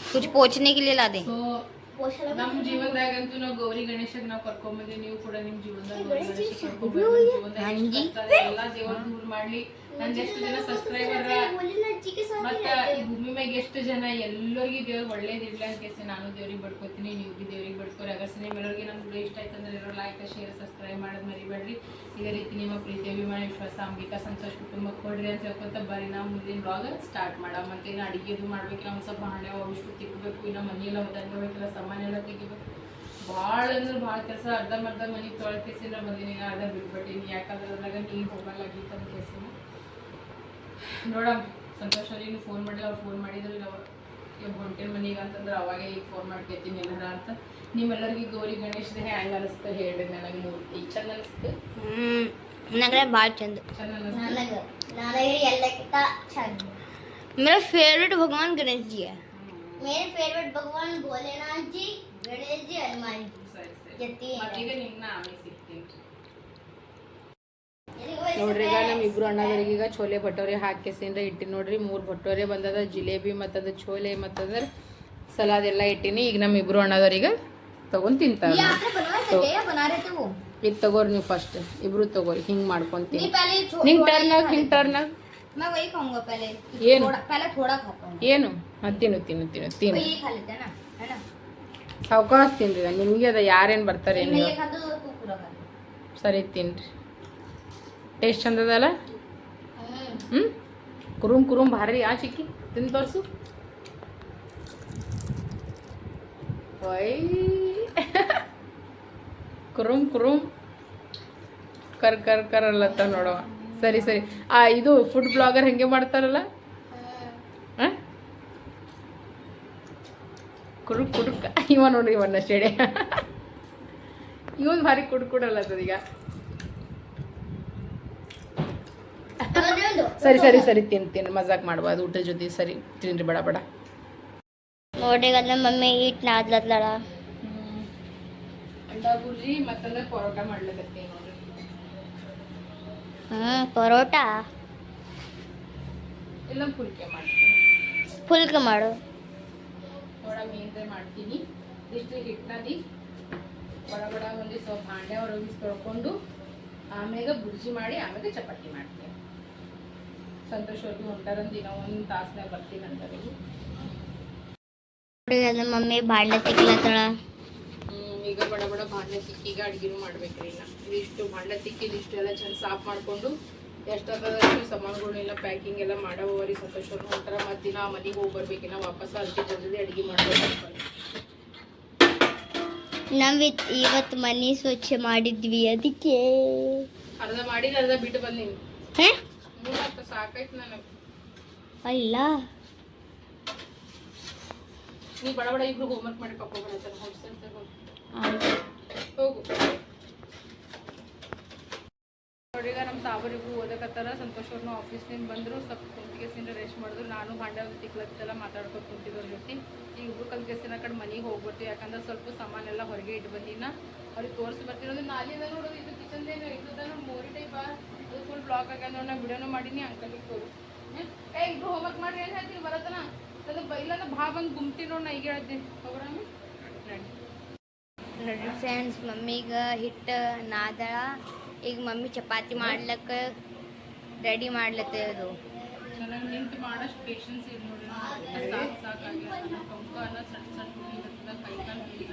Speaker 3: कुछ पोछने के लिए ला दे
Speaker 1: ಸೊ
Speaker 4: ಪೋಷಣ
Speaker 1: ನಮ್ ಜೀವನದಾಗಂತೂ ನಾವು ಗೌರಿ ಗಣೇಶಗ್ ನಾವು ಕರ್ಕೊಂಬಂದಿ ನೀವು ಕೂಡ ನಿಮ್ ಜೀವನದಾಗ ಗೌರಿ ಗಣೇಶ ಕರ್ಕೊಂಬಂದಿ ನಿಮ್ ಜೀವನದಾಗ ಎಷ್ಟ್ ಕಷ್ಟ ಅದ ಎಲ್ಲಾ ದೇವ್ರ ದೂರ ಮಾಡ್ಲಿ ನಂದೆಷ್ಟು ಎಷ್ಟು ಜನ ಸಬ್ಸ್ಕ್ರೈಬರ್ ಮತ್ತೆ ಭೂಮಿ ಮ್ಯಾಗ ಎಷ್ಟು ಜನ ಎಲ್ಲರಿಗೂ ದೇವ್ರಿಗೆ ಒಳ್ಳೇದಿರ್ಲಿ ಅಂತ ಕೇಸಿ ನಾನು ದೇವ್ರಿಗೆ ಬಡ್ಕೋತೀನಿ ನೀವು ಬಿ ದೇವ್ರಿಗೆ ಬಡ್ಕೋರಿ. ಅಗರ್ಸಿನ ಇರೋರಿಗೆ ನಮ್ಮ ವಿಡಿಯೋ ಇಷ್ಟ ಆಯ್ತು ಅಂದ್ರೆ ಇರೋ ಲೈಕ್ ಶೇರ್ ಸಬ್ಸ್ಕ್ರೈಬ್ ಮಾಡೋದು ಮರಿಬೇಡ್ರಿ. ಇದೇ ರೀತಿ ನಿಮ್ಮ ಪ್ರೀತಿ ಅಭಿಮಾನ ವಿಶ್ವಾಸ ಅಂಬಿಕಾ ಸಂತೋಷ್ ಕುಟುಂಬ ಕೊಡ್ರಿ ಅಂತ ಹೇಳ್ಕೊತ ಬರೀ ನಾವು ಮುಂದಿನ ಬ್ಲಾಗ್ ಸ್ಟಾರ್ಟ್ ಮಾಡೋ ಮತ್ತೆ ಇನ್ನು ಅಡುಗೆದು ಮಾಡ್ಬೇಕಿಲ್ಲ ಒಂದು ಸ್ವಲ್ಪ ಹಣೆ ಅವಷ್ಟು ತಿಕ್ಕಬೇಕು ಇನ್ನು ಮನೆಯೆಲ್ಲ ಮುದ್ದೆ ಸಾಮಾನೆಲ್ಲ ಎಲ್ಲ ತೆಗಿಬೇಕು. ಭಾಳ ಅಂದ್ರೆ ಭಾಳ ಕೆಲಸ. ಅರ್ಧ ಮನೆ ಮನೆಗೆ ತೊಳೆ ಕೇಸಿಂದ ಬಂದೀನಿ ಅರ್ಧ ಬಿಟ್ಬಿಟ್ಟಿನಿ. ಯಾಕಂದ್ರೆ ಅದ್ರಾಗ ನೀರು ಹೋಗಲ್ಲ ಅಂತ ಕೇಸಿನ ನೋಡಮ್ ಸಂತೋಷ್ ಅವ್ರಿಗೆ ಫೋನ್ ಮಾಡಿಲ್ಲ ಅವ್ರು ಫೋನ್ ಮಾಡಿದ್ರು ನಾವು ಈಗ ಹೊಂಟೇನ್ ಮನೆಗೆ ಅಂತಂದ್ರೆ ಅವಾಗೆ ಈಗ ಫೋನ್ ಮಾಡ್ಕೊತೀನಿ ಎಲ್ಲರ ಅಂತ ನಿಮ್ಮೆಲ್ಲರಿಗೂ ಗೌರಿ ಗಣೇಶದ ಹ್ಯಾಂಗ್ ಅನಿಸ್ತು ಹೇಳ್ರಿ ನನಗೆ ಮೂರ್ತಿ ಚಂದ ಅನಿಸ್ತು
Speaker 3: ಹ್ಮ್ ನಂಗೆ ಭಾಳ ಚಂದ
Speaker 1: ಚಂದ ಅನಿಸ್ತು
Speaker 4: ನನಗ ನನಗೆ ಎಲ್ಲಕ್ಕಿಂತ ಚಂದ
Speaker 3: मेरा फेवरेट भगवान गणेश जी है
Speaker 4: मेरे फेवरेट भगवान भोलेनाथ जी गणेश जी हनुमान जी
Speaker 1: ನೋಡ್ರಿ ಈಗ ನಮ್ಮ ಇಬ್ರು ಅಣ್ಣದವ್ರಿಗೆ ಈಗ ಛೋಲೆ ಭಟೋರೆ ಹಾಕಿಸಿನ್ರೆ ಇಟ್ಟಿನಿ ನೋಡ್ರಿ ಮೂರು ಭಟೋರೆ ಬಂದದ ಜಿಲೇಬಿ ಮತ್ತದ ಛೋಲೆ ಮತ್ತದ ಸಲಾದ್ ಎಲ್ಲ ಇಟ್ಟಿನಿ. ಈಗ ನಮ್ಮ ಇಬ್ರು ಅಣ್ಣದವ್ರಿಗೆ ತಗೊಂಡ್ ತಿಂತಾರೆ. ಇದು ತಗೋರಿ ನೀವು ಫಸ್ಟ್ ಇಬ್ರು ತಗೋರಿ ಹಿಂಗೆ ಮಾಡ್ಕೊಂತೀನಿ
Speaker 4: ಹಿಂಗೆ
Speaker 1: ಟರ್ನಾಗ ಹಿಂಗೆ ಟರ್ನಾಗ ಏನು? ಏನು? ಹಾಂ ತಿನ್ನು ತಿನ್ನು ತಿನ್ನು ತಿನ್ನು. ಸಾವ್ಕಾಸ್ ತಿನ್ರಿ ನಿಮಗೆ ಅದ ಏನು ಬರ್ತಾರೆ ಸರಿ ತಿನ್ರಿ. ಟೇಸ್ಟ್ ಚಂದದಲ್ಲ ಹ್ಞೂ ಕುರುಮ್ ಕುರುಮ್ ಭಾರಿ ಆ ಚಿಕ್ಕಿ, ತಿಂದು ತೋರಿಸು. ಕುರುಮ್ ಕುರುಮ್. ಕರ್ ಕರ್ ಕರ್ ಅಲ್ಲತ್ತ ಸರಿ ಸರಿ. ಆ, ಇದು ಫುಡ್ ಬ್ಲಾಗರ್ ಹೆಂಗೆ ಮಾಡ್ತಾರಲ್ಲ? ಹಾಂ? ಕುಡುಕ್ ಕುಡುಕ್ ಇವ ನೋಡ್ರಿ ಇವನ್ನ ಶೇಡೆ ಇವನ್ ಭಾರಿ ಕುಡ್ಕೊಡಲತ್ತದ ಈಗ ಸರಿ ಸರಿ ಸರಿ ತಿನ್ ತಿನ್ ಮಜಾಕ್ ಅದು ಊಟದ ಜೊತೆ ಸರಿ ತಿನ್ರಿ ಬಡ ಬಡ.
Speaker 3: ನಮ್ಮ ಮಮ್ಮಿ ಈಟ್ ನಾದ್ಲತ್ಲಡ
Speaker 1: ಅಂಡಾ ಬುರ್ಜಿ ಮತ್ತಂದ್ರೆ ಪರೋಟ ಮಾಡ್ಲಕತ್ತೀನಿ ನೋಡ್ರಿ.
Speaker 3: ಹ್ಮ್ ಪರೋಟ?
Speaker 1: ಎಲ್ಲ ಪುಲ್ಕೆ ಮಾಡ್ತೀನಿ
Speaker 3: ಫುಲ್ಕ ಮಾಡು.
Speaker 1: ಥೋಡ ಮೀನ್ರೆ ಮಾಡ್ತೀನಿ. ಇಷ್ಟು ಹಿಟ್ಟನದಿ ಬಡ ಬಡ ಒಂದು ಸ್ವಲ್ಪ ಹಾಂಡೆ ಹೊರಗಿಸಿ ತೊಳ್ಕೊಂಡು ಆಮ್ಯಾಗ ಬುರ್ಜಿ ಮಾಡಿ ಆಮೇಲೆ ಚಪಾತಿ ಮಾಡ್ತೀನಿ. ಸಂತೋಷ್ ಅವ್ರಿಗೆ ಹೊಂಟಾರಂದು ದಿನ ಒಂದು ತಾಸ್ನಾಗ ಬರ್ತೀನಿ
Speaker 3: ನೋಡ್ರಿ ನಮ್ಮ ಮಮ್ಮಿ ಬಾಂಡೆ ತಿಕ್ಲತ್ತಳ
Speaker 1: ಈಗ ಬಡ ಬಡ ಬಾಂಡೆ ತಿಕ್ಕಿ ಈಗ ಅಡ್ಗೆನೂ ಮಾಡ್ಬೇಕ್ರಿ ಇನ್ನ. ಇದಿಷ್ಟು ಬಾಂಡೆ ತಿಕ್ಕಿ ಇದಿಷ್ಟು ಎಲ್ಲ ಚಂದ ಸಾಫ್ ಮಾಡ್ಕೊಂಡು ಎಷ್ಟಾದಷ್ಟು ಸಾಮಾನುಗಳನ್ನೆಲ್ಲ ಪ್ಯಾಕಿಂಗ್ ಎಲ್ಲ ಮಾಡೋವರಿ ಸಂತೋಷವ್ರು ಹೊಂಟಾರ ಮತ್ತೆ ದಿನ ಮನೆಗೆ ಹೋಗಿ ಬರ್ಬೇಕಿನ್ನ ವಾಪಸ್ ಅದಕ್ಕೆ ಜಲ್ದಿ ಅಡುಗೆ ಮಾಡ್ಬೇಕು
Speaker 3: ನಾವಿತ್ ಇವತ್ತು ಮನೆ ಸ್ವಚ್ಛ ಮಾಡಿದ್ವಿ ಅದಕ್ಕೆ.
Speaker 1: ಅರ್ಧ ಮಾಡಿ ಅರ್ಧ ಬಿಟ್ಟು ಬಂದೀನಿ. ಮೂವತ್ತು ನನಗೆ.
Speaker 3: ಅಲ್ಲ.
Speaker 1: ನೀ ಬಡ ಬಡ ಇಬ್ರು ಹೋಮ್ವರ್ಕ್ ಮಾಡಿ ಹೋಗ್ಸಂತ
Speaker 3: ಆಯ್ತು.
Speaker 1: ಹೋಗು. ನೋಡ್ರಿ ಈಗ ನಮ್ಮ ಸಾಬರಿಬ್ರು ಓದಕತ್ತಾರ ಸಂತೋಷ್ ಅವ್ರನ್ನ ಆಫೀಸ್ನಿಂದ ಬಂದ್ರು ಸ್ವಲ್ಪ ಕುಂತಿಗೆಸಿಂದ ರೆಸ್ಟ್ ಮಾಡಿದ್ರು. ನಾನು ಭಾಂಡೆ ತಿಕ್ಲತ್ತೆಲ್ಲ ಮಾತಾಡ್ಕೊಂಡು ಕುಂತಿದ್ರು ಜೊತೆ. ಈಗ ಇಬ್ರು ಕಲ್ಕೇಸಿನ ಕಡೆ ಮನೆಗೆ ಹೋಗ್ಬಿಡ್ತೀವಿ ಯಾಕಂದ್ರೆ ಸ್ವಲ್ಪ ಸಾಮಾನೆಲ್ಲ ಹೊರಗೆ ಇಟ್ಟು ಬಂದಿನ. ಅವ್ರಿಗೆ ತೋರಿಸಿ ಬರ್ತಿರೋದು ಅಂದ್ರೆ ನಾಲಿಂದ ನೋಡೋದು ಇದು ಕಿಚನ್ದೇನು ಇದ್ದದ ನೋಡಿ ಮೋರಿ ಟೈಪ್ ಫುಲ್ ಬ್ಲಾಕ್ ಆಗ್ಯಾದ ನೋಡಿ ನಾ ವಿಡಿಯೋನು ಮಾಡೀನಿ ಅಂಕಲಿಗೆ ತೋರಿಸಿ. ಏ ಇಬ್ರು ಹೋಮ್ವರ್ಕ್ ಮಾಡ್ರಿ ಏನು ಹೇಳ್ತೀನಿ ಬರತ್ತನ? ಅದು ಬೈಲನ್ನ ಭಾ ಬಂದು ಗುಮ್ತಿ ನೋಡಿ ನಾ ಈಗ ಹೇಳ್ತೀನಿ. ಹೋಗ್ರಾಮಿ ನಡಿ.
Speaker 3: ನೋಡ್ರಿ ಫ್ರೆಂಡ್ಸ್ ಮಮ್ಮಿಗೆ ಹಿಟ್ಟು ನಾದಳ ಈಗ ಮಮ್ಮಿ ಚಪಾತಿ ಮಾಡ್ಲಕ್ಕ ರೆಡಿ ಮಾಡ್ಲತ್ತೆ ಅದು.
Speaker 1: ಚೆನ್ನಾಗಿ ನಿಂತು ಮಾಡೋಷ್ಟು ಪೇಷನ್ಸ್ ಇಲ್ಲ ನೋಡಿ. ಸಾಕು ಸಾಕಾಗಿ ಟೊಂಕ ಅನ್ನ ಸಣ್ಣ ಸಣ್ಣ ಹುಡುಗಿರ್ತದ ಕೈ ಕಾಲು ಹಿಡಿದ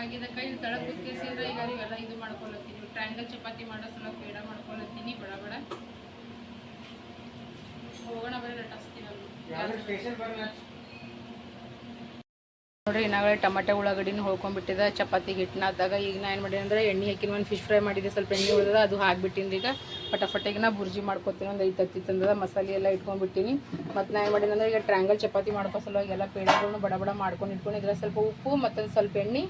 Speaker 1: ಸಾಕಾಗಿದ ಕೈ ತಳ ಕುತ್ಕೇಸಿದ್ರೆ ಈಗ ಇವೆಲ್ಲ ಇದು ಮಾಡ್ಕೊಳತ್ತೀನಿ ಟ್ರ್ಯಾಂಗಲ್ ಚಪಾತಿ ಮಾಡೋ ಸಲ ಪೇಡ ಮಾಡ್ಕೊಳತ್ತೀನಿ ಬಡ ಬಡ. ಹೋಗೋಣ ಬರೀ ರಟಿಸ್ತೀನಿ ನೋಡ್ರಿ ಇನ್ನಾಗಲೇ ಟಮಾಟೆ ಉಳ್ಳಾಗಡ್ಡಿನ ಚಪಾತಿ ಚಪಾತಿಗೆ ಆದಾಗ ಈಗ ನಾ ಏನು ಮಾಡಿದೆ ಅಂದರೆ ಎಣ್ಣೆ ಹಾಕಿನ ಒಂದು ಫಿಶ್ ಫ್ರೈ ಮಾಡಿದೆ. ಸ್ವಲ್ಪ ಎಣ್ಣೆ ಉಳಿದ ಅದು ಹಾಕ್ಬಿಟ್ಟಿನಿ ಈಗ. ಪಟಾಫಟಿಗೆ ನಾ ಬುರ್ಜಿ ಮಾಡ್ಕೊತೀನಿ. ಒಂದು ಐದು ಹತ್ತಿ ತಂದದ ಮಸಾಲೆ ಎಲ್ಲ ಇಟ್ಕೊಂಡ್ಬಿಟ್ಟಿನಿ. ಮತ್ತು ನಾ ಏನು ಮಾಡಿದೆ ಅಂದ್ರೆ ಈಗ ಟ್ರ್ಯಾಂಗಲ್ ಚಪಾತಿ ಮಾಡ್ಕೋ ಸಲುವಾಗಿ ಎಲ್ಲ ಪೇಡಗಳನ್ನು ಬಡ ಬಡ ಮಾಡ್ಕೊಂಡು ಇಟ್ಕೊಂಡು ಇದ್ರ ಸ್ವಲ್ಪ ಉಪ್ಪು ಮತ್ತೊಂದು ಸ್ವಲ್ಪ ಎಣ್ಣೆ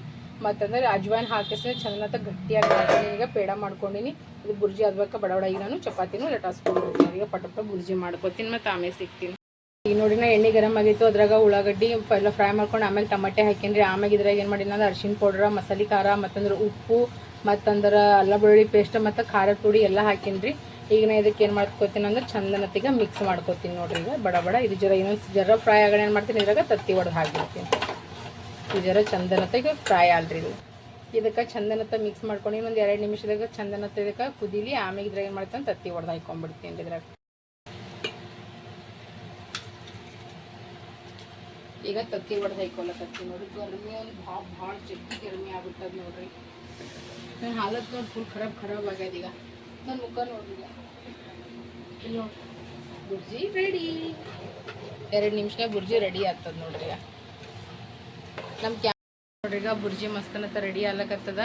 Speaker 1: ಮತ್ತಂದ್ರೆ ಅಜ್ವಾಯಿನ್ ಹಾಕಿಸಿ ಚಂದನತ್ತ ಗಟ್ಟಿಯಾಗಿ ಈಗ ಪೇಡ ಮಾಡ್ಕೊಂಡಿನಿ. ಇದು ಬುರ್ಜಿ ಆದ್ಬೇಕಾ ಬಡ ಬಡ ಈಗ ನಾನು ಚಪಾತಿನೂ ಲಟಾಸ್ಕೊಂಡು ಈಗ ಪಟ ಪಟ ಬುರ್ಜಿ ಮಾಡ್ಕೊತೀನಿ ಮತ್ತು ಆಮೇಲೆ ಸಿಗ್ತೀನಿ. ಈಗ ನೋಡಿ ನಾ ಎಣ್ಣೆ ಗರಂ ಆಗಿತ್ತು, ಅದ್ರಾಗ ಉಳ್ಳಾಗಡ್ಡಿ ಎಲ್ಲ ಫ್ರೈ ಮಾಡ್ಕೊಂಡು ಆಮೇಲೆ ಟಮಾಟೆ ಹಾಕಿನ್ರಿ. ಆಮೇಲೆ ಇದ್ರಾಗ ಏನು ಮಾಡಿನ ಅಂದ್ರೆ ಅರ್ಶಿನ ಪೌಡ್ರ, ಮಸಾಲೆ ಖಾರ, ಮತ್ತಂದ್ರೆ ಉಪ್ಪು, ಮತ್ತಂದ್ರೆ ಅಲ್ಲ ಬೆಳ್ಳುಳ್ಳಿ ಪೇಸ್ಟ್, ಮತ್ತು ಖಾರದ ಪುಡಿ ಎಲ್ಲ ಹಾಕಿನ್ರಿ. ಈಗ ನಾ ಇದಕ್ಕೆ ಏನು ಮಾಡ್ಕೋತೀನಿ ಅಂದ್ರೆ ಚಂದನತ್ತಿಗೆ ಮಿಕ್ಸ್ ಮಾಡ್ಕೋತೀನಿ ನೋಡ್ರಿ ಈಗ. ಬಡ ಬಡ, ಇದು ಜರ ಇನ್ನೊಂದು ಜರ ಫ್ರೈ ಆಗೋಣ ಏನು ಮಾಡ್ತೀನಿ, ಇದ್ರಾಗ ತತ್ತಿ ಹೊಡೆದು ಹಾಕಿರ್ತೀನಿ. ಇದು ಜರ ಚಂದನತ್ತೀಗ ಫ್ರೈ ಆಲ್ರಿ ಇದು. ಇದಕ್ಕೆ ಚಂದನತ್ತ ಮಿಕ್ಸ್ ಮಾಡ್ಕೊಂಡು ಇನ್ನೊಂದು ಎರಡು ನಿಮಿಷದಾಗ ಚಂದನತ್ತ ಇದಕ್ಕೆ ಕುದೀಲಿ ಆಮೇಲೆ ಇದ್ರಾಗ ಏನು ಮಾಡ್ತೀನಿ ತತ್ತಿ ಹೊಡೆದು ಹಾಕೊಂಡ್ಬಿಡ್ತೀನಿ ಇದ್ರಾಗ. ಈಗ ತತ್ತಿ ಹೊಡೆದು ತತ್ತಿ ನೋಡ್ರಿ ಗರ್ಮಿ ಒಂದು ಭಾಳ ಭಾಳ ಜಗ್ಗಿ ಗರ್ಮಿ ಆಗುತ್ತದೆ ನೋಡ್ರಿ. ನನ್ನ ಹಾಲತ್ ನೋಡಿ ಫುಲ್ ಖರಾಬ್ ಖರಾಬ್ ಆಗ್ಯದ ಈಗ. ನನ್ನ ಮುಖ ಈಗ. ನೋಡ್ರಿ ಬುರ್ಜಿ ರೆಡಿ ಎರಡು ನಿಮಿಷ ಬುರ್ಜಿ ರೆಡಿ ಆಗ್ತದ ನೋಡ್ರಿ ಈಗ. ನಮ್ಮ ಕ್ಯಾ ಈಗ ಬುರ್ಜಿ ಮಸ್ತನತ್ತ ರೆಡಿ ಆಗ್ಲಕತ್ತದ.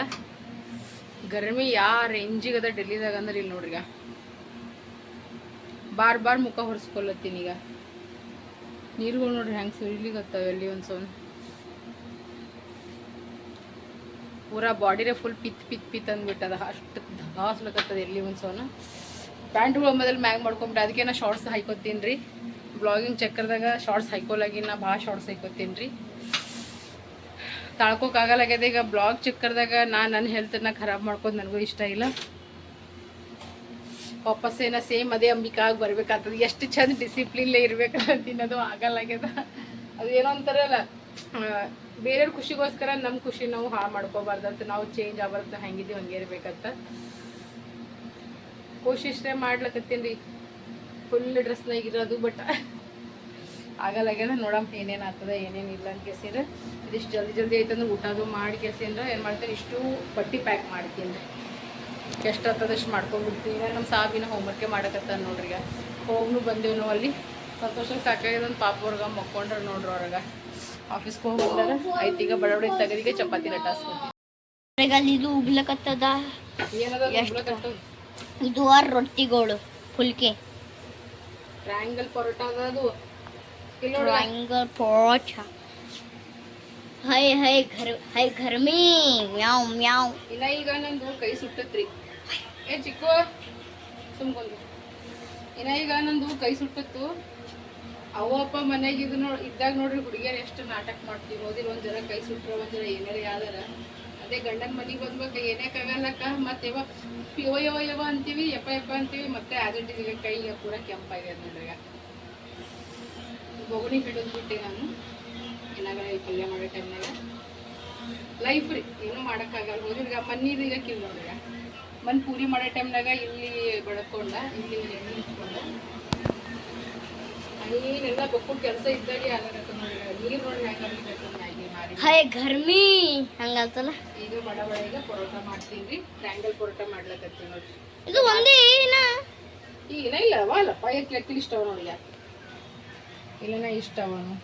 Speaker 1: ಗರ್ಮಿ ಯಾ ರೇಂಜಿಗದ ಡೆಲ್ಲಿದಾಗ ಅಂದ್ರೆ ಇಲ್ಲಿ ನೋಡ್ರಿ ಈಗ ಬಾರ್ ಬಾರ್ ಮುಖ ಹೊರ್ಸ್ಕೊಳತ್ತೀನಿ ಈಗ. ನೀರುಗಳು ನೋಡ್ರಿ ಹೆಂಗೆ ಸುರಿಲಿಕತ್ತಾವ ಎಲ್ಲಿ ಒಂದು ಸೌನ್ ಪೂರಾ ಬಾಡಿರೇ ಫುಲ್ ಪಿತ್ ಪಿತ್ ಪಿತ್ ಅಂದ್ಬಿಟ್ಟದ. ಅಷ್ಟು ಧಾಸ್ಲಕತ್ತದ ಎಲ್ಲಿ ಒಂದು ಪ್ಯಾಂಟ್ ಪ್ಯಾಂಟ್ಗಳು ಮೊದಲು ಮ್ಯಾಗ್ ಮಾಡ್ಕೊಂಬಿಟ್ಟು ಅದಕ್ಕೆ ನಾ ಶಾರ್ಟ್ಸ್ ಹಾಯ್ಕೋತೀನಿ ರೀ ಬ್ಲಾಗಿಂಗ್ ಚಕ್ಕರ್ದಾಗ ಶಾರ್ಟ್ಸ್ ಹಾಯ್ಕೊಲಾಗಿ ನಾ ಭಾಳ ಶಾರ್ಟ್ಸ್ ಹಾಯ್ಕೋತೀನಿ ರೀ ತಾಳ್ಕೋಕ್ಕಾಗಲ್ಲಾಗ್ಯದ ಈಗ ಬ್ಲಾಗ್ ಚಿಕ್ಕರ್ದಾಗ ನಾನು ನನ್ನ ಹೆಲ್ತನ್ನ ಖರಾಬ್ ಮಾಡ್ಕೊಂಡು ನನಗೂ ಇಷ್ಟ ಇಲ್ಲ. ವಾಪಸ್ ಏನೋ ಸೇಮ್ ಅದೇ ಅಂಬಿಕಾಗಿ ಬರ್ಬೇಕಾಗ್ತದೆ. ಎಷ್ಟು ಚಂದ ಡಿಸಿಪ್ಲಿನ್ಲೇ ಇರ್ಬೇಕಲ್ಲ ತಿನ್ನೋದು ಆಗಲ್ಲಾಗ್ಯದ ಅದು ಏನೋ ಅಂತಾರಲ್ಲ ಬೇರೆಯವ್ರ ಖುಷಿಗೋಸ್ಕರ ನಮ್ಮ ಖುಷಿ ನಾವು ಹಾಳು ಮಾಡ್ಕೋಬಾರ್ದಂತ ನಾವು ಚೇಂಜ್ ಆಗ್ಬಾರ್ದು ಹಂಗಿದ್ದೀವಿ, ಹಂಗೆ ಇರ್ಬೇಕಂತ. ಕೋಶಿಶ್ರೇ ಮಾಡ್ಲಕತ್ತೀನಿ ರೀ. ಫುಲ್ ಡ್ರೆಸ್ನಾಗಿರೋದು ಬಟ್ ಆಗಲ್ಲಾಗ್ಯದ ನೋಡಮ್ ಏನೇನು ಆಗ್ತದೆ ಏನೇನು ಇಲ್ಲ ಅಂತ ಕೇಸಿಂದ್ರೆ ಇದಿಷ್ಟು ಜಲ್ದಿ ಜಲ್ದಿ ಐತಂದ್ರೆ ಊಟದು ಮಾಡಿ ಕೇಸಿಂದ್ರೆ ಏನು ಮಾಡ್ತೀನಿ ಇಷ್ಟು ಬಟ್ಟೆ ಪ್ಯಾಕ್ ಮಾಡ್ತೀನಿ ಎಷ್ಟು ಆಗ್ತದಷ್ಟು ಮಾಡ್ಕೊಂಡ್ಬಿಡ್ತೀನಿ. ಈಗ ನಮ್ಮ ಸಾಬಿನ ಹೋಮ್ವರ್ಕೆ ಮಾಡಕತ್ತಾನ ನೋಡ್ರಿ ಈಗ. ಹೋಗ್ನು ಬಂದೇವು ನಾವು ಅಲ್ಲಿ. ಸಂತೋಷಕ್ಕೆ ಸಾಕಾಗಿದೆ ಒಂದು ಪಾಪ ಅವ್ರಿಗೆ ಮಕ್ಕೊಂಡ್ರೆ ನೋಡ್ರಿ ಅವ್ರಾಗ. ಆಫೀಸ್ಗೆ ಹೋಗಿ ಬಂದಾಗ ಆಯ್ತು ಈಗ ಬಡಬಡಿ ತೆಗೆದಿಗೆ ಚಪಾತಿ ಲಟಾಸ್ಕೊತೀವಿ
Speaker 3: ಈಗ ಅಲ್ಲಿ ಇದು ಉಗ್ಲಕತ್ತದ? ಇದು ಆರ್ ರೊಟ್ಟಿಗಳು ಫುಲ್ಕೆ
Speaker 1: ಟ್ರಯಾಂಗಲ್ ಪರೋಟ ಅದ. ಇಲ್ಲಿ ನೋಡಿ
Speaker 3: ಟ್ರಯಾಂಗಲ್ ಪರೋಟ ಹೈ ಹೈ ಘರ್ ಹೈ ಘರ್ಮಿ. ಮ್ಯಾವ್ ಮ್ಯಾವ್.
Speaker 1: ಇನ್ನ ಈಗ ನಂದು ಕೈ ಸುಟ್ಟತ್ರಿ. ಏ ಚಿಕ್ಕು ಸುಮ್ಕೊಂದು ಇನ್ನ ಈಗ ನಂದು ಕೈ ಸುಟ್ಟತ್ತು. ಅವಪ್ಪ ಮನೆಗೆ ಇದು ನೋ ಇದ್ದಾಗ ನೋಡ್ರಿ ಹುಡುಗಿಯರು ಎಷ್ಟು ನಾಟಕ ಮಾಡ್ತೀವಿ. ಹೋದಿರ ಒಂದ್ ಜರ ಕೈ ಸುಟ್ರ ಒಂದ್ ಜರ ಏನಾರ ಯಾವ್ದಾರ. ಅದೇ ಗಂಡನ ಮನೆಗೆ ಬಂದ್ಬೇಕು ಕಗಲ್ಲಕ್ಕ ಮತ್ತೆ ಯವ ಯವ ಯವ ಯವ ಅಂತೀವಿ ಯಪ್ಪ ಯಪ್ಪ ಅಂತೀವಿ. ಮತ್ತೆ ಆಸ್ ಇಟ್ ಈಗ ಕೈ ಪೂರ ಕೆಂಪಾಗಿದೆ ನೋಡ್ರಿ ಬೊಗಣಿ ಹಿಡಿದು ಬಿಟ್ಟೆ ನಾನು. ಏನಾಗ ಈ ಪಲ್ಯ ಮಾಡೋ ಟೈಮ್ನಾಗ. ಲೈಫ್ ರೀ ಏನೂ ಮಾಡೋಕ್ಕಾಗಲ್ಲ. ಹೋದ್ರಿಗೆ ಮನ್ನೀದು ಈಗ ಕಿಲ್ ನೋಡ್ರಿ ಮನ್ ಪೂರಿ ಮಾಡೋ ಟೈಮ್ನಾಗ ಇಲ್ಲಿ ಬಡ್ಕೊಂಡ ಇಲ್ಲಿ ಇಟ್ಕೊಂಡ. ಬಕ್ಕು ಕೆಲಸ ಇದ್ದಾಗೆ ಆಗತ್ತೆ ನೀರು ನೋಡಿ ಗರ್ಮಿ ಆಗ್ಬೇಕು ಮ್ಯಾಗಿ ಮಾಡಿ
Speaker 3: ಹೈ ಘರ್ಮಿ! ಹಂಗಂತಲ್ಲ
Speaker 1: ಈಗ ಬಡ ಬಡ ಈಗ ಪರೋಟ ಮಾಡ್ತೀನಿ ರೀ ಟ್ರ್ಯಾಂಗಲ್ ಪರೋಟ ಮಾಡ್ಲಕತ್ತೀನಿ ನೋಡ್ರಿ.
Speaker 3: ಇದು ಒಂದೇ ಏನ?
Speaker 1: ಈಗ ಇಲ್ಲ ಅವ ಅಲ್ಲಪ್ಪ. ಇಷ್ಟವ ನೋಡಿ ಇಲ್ಲನ ಇಷ್ಟವನು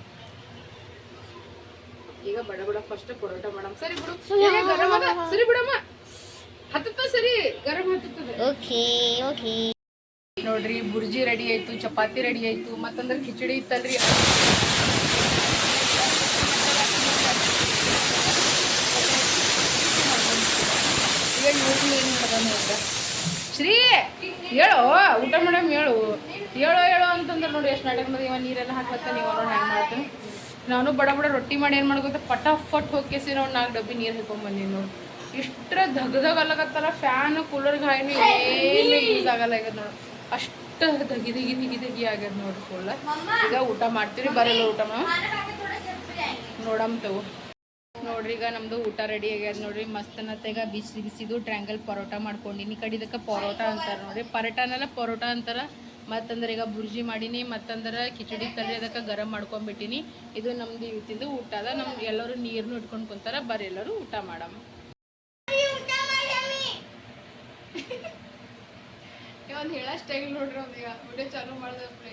Speaker 1: ಈಗ ಬಡ ಬಡ ಫಸ್ಟ್ ಪರೋಟ ಮೇಡಮ್. ಸರಿ ಬಿಡು. ಏ, ಗರಂ ಅದ. ಸರಿ ಬಿಡಮ್ಮ. ಹತ್ತತ್ತ ಸರಿ ಗರಂ ಹತ್ತದ
Speaker 3: ಓಕೆ ಓಕೆ.
Speaker 1: ನೋಡ್ರಿ ಬುರ್ಜಿ ರೆಡಿ ಆಯ್ತು ಚಪಾತಿ ರೆಡಿ ಆಯ್ತು ಮತ್ತಂದ್ರೆ ಕಿಚಡಿ ಇತ್ತಲ್ರಿ. ಶ್ರೀ ಹೇಳು, ಊಟ ಮಾಡಮ್ ಹೇಳು. ಹೇಳೋ ಹೇಳೋ ಅಂತಂದ್ರೆ ನೋಡಿ ಎಷ್ಟು ನಾಟಕ ಮಾಡಿ ಇವ ನೀರೆಲ್ಲ ಹಾಕ್ಲತ್ತ ನೀವು ನೋಡಿ ಹೆಂಗ್ ಮಾಡ್ತೀನಿ ನಾನು ಬಡ ಬಡ ರೊಟ್ಟಿ ಮಾಡಿ ಏನು ಮಾಡ್ಕೊತ ಪಟಾಫಟ್ ಹೋಗ್ಕೇಸಿ ನಾವು ನಾಲ್ಕು ಡಬ್ಬಿ ನೀರು ಹಾಕೊಂಡ್ ಬಂದೀನಿ ನೋಡಿ. ಇಷ್ಟರ ಧಗಧಗ ಅಲ್ಲಕತ್ತಲ್ಲ ಫ್ಯಾನ್ ಕೂಲರ್ ಗಾಯನು ಏನು ಯೂಸ್ ಆಗಲ್ಲ ಆಗ್ಯದ ನೋಡು. ಅಷ್ಟು ದಗಿ ದಗಿ ದಿಗಿ ಆಗ್ಯದ ನೋಡ್ರಿ ಫುಲ್ಲ ಈಗ ಊಟ ಮಾಡ್ತೀರಿ, ಬರಲ್ಲ ಊಟ ಮಾಡ ನೋಡಮ್ ತಗೋ. ನೋಡ್ರಿ, ಈಗ ನಮ್ದು ಊಟ ರೆಡಿ ಆಗ್ಯದ ನೋಡ್ರಿ. ಮಸ್ತ್ ಈಗ ಬಿಸಿ, ಬಿಸಿದು ಟ್ರ್ಯಾಂಗಲ್ ಪರೋಟ ಮಾಡ್ಕೊಂಡಿನಿ. ಕಡಿ ಇದಕ್ಕೆ ಪರೋಟ ಅಂತಾರ ನೋಡ್ರಿ. ಪರೋಟನೆಲ್ಲ, ಪರೋಟ ಅಂತಾರ. ಮತ್ತಂದ್ರೆ ಈಗ ಬುರ್ಜಿ ಮಾಡೀನಿ, ಮತ್ತಂದ್ರೆ ಕಿಚಡಿ ತಲೆ ಅದಕ್ಕೆ ಗರಂ ಮಾಡ್ಕೊಂಡ್ಬಿಟ್ಟಿನಿ ಇದು ನಮ್ದು ಇವತ್ತಿಂದು ಊಟ ಅದ. ನಮ್ ಎಲ್ಲರೂ ನೀರ್ನು ಇಟ್ಕೊಂಡು ಕುಂತಾರ. ಬರ್ರಿ ಎಲ್ಲರೂ ಊಟ ಮಾಡಮ್ಮ ಒಂದು ನೋಡ್ರಿ ಅವ್ನಿಗ ವಿಡಿಯೋ ಚಾಲು ಮಾಡಿದ್ರೆ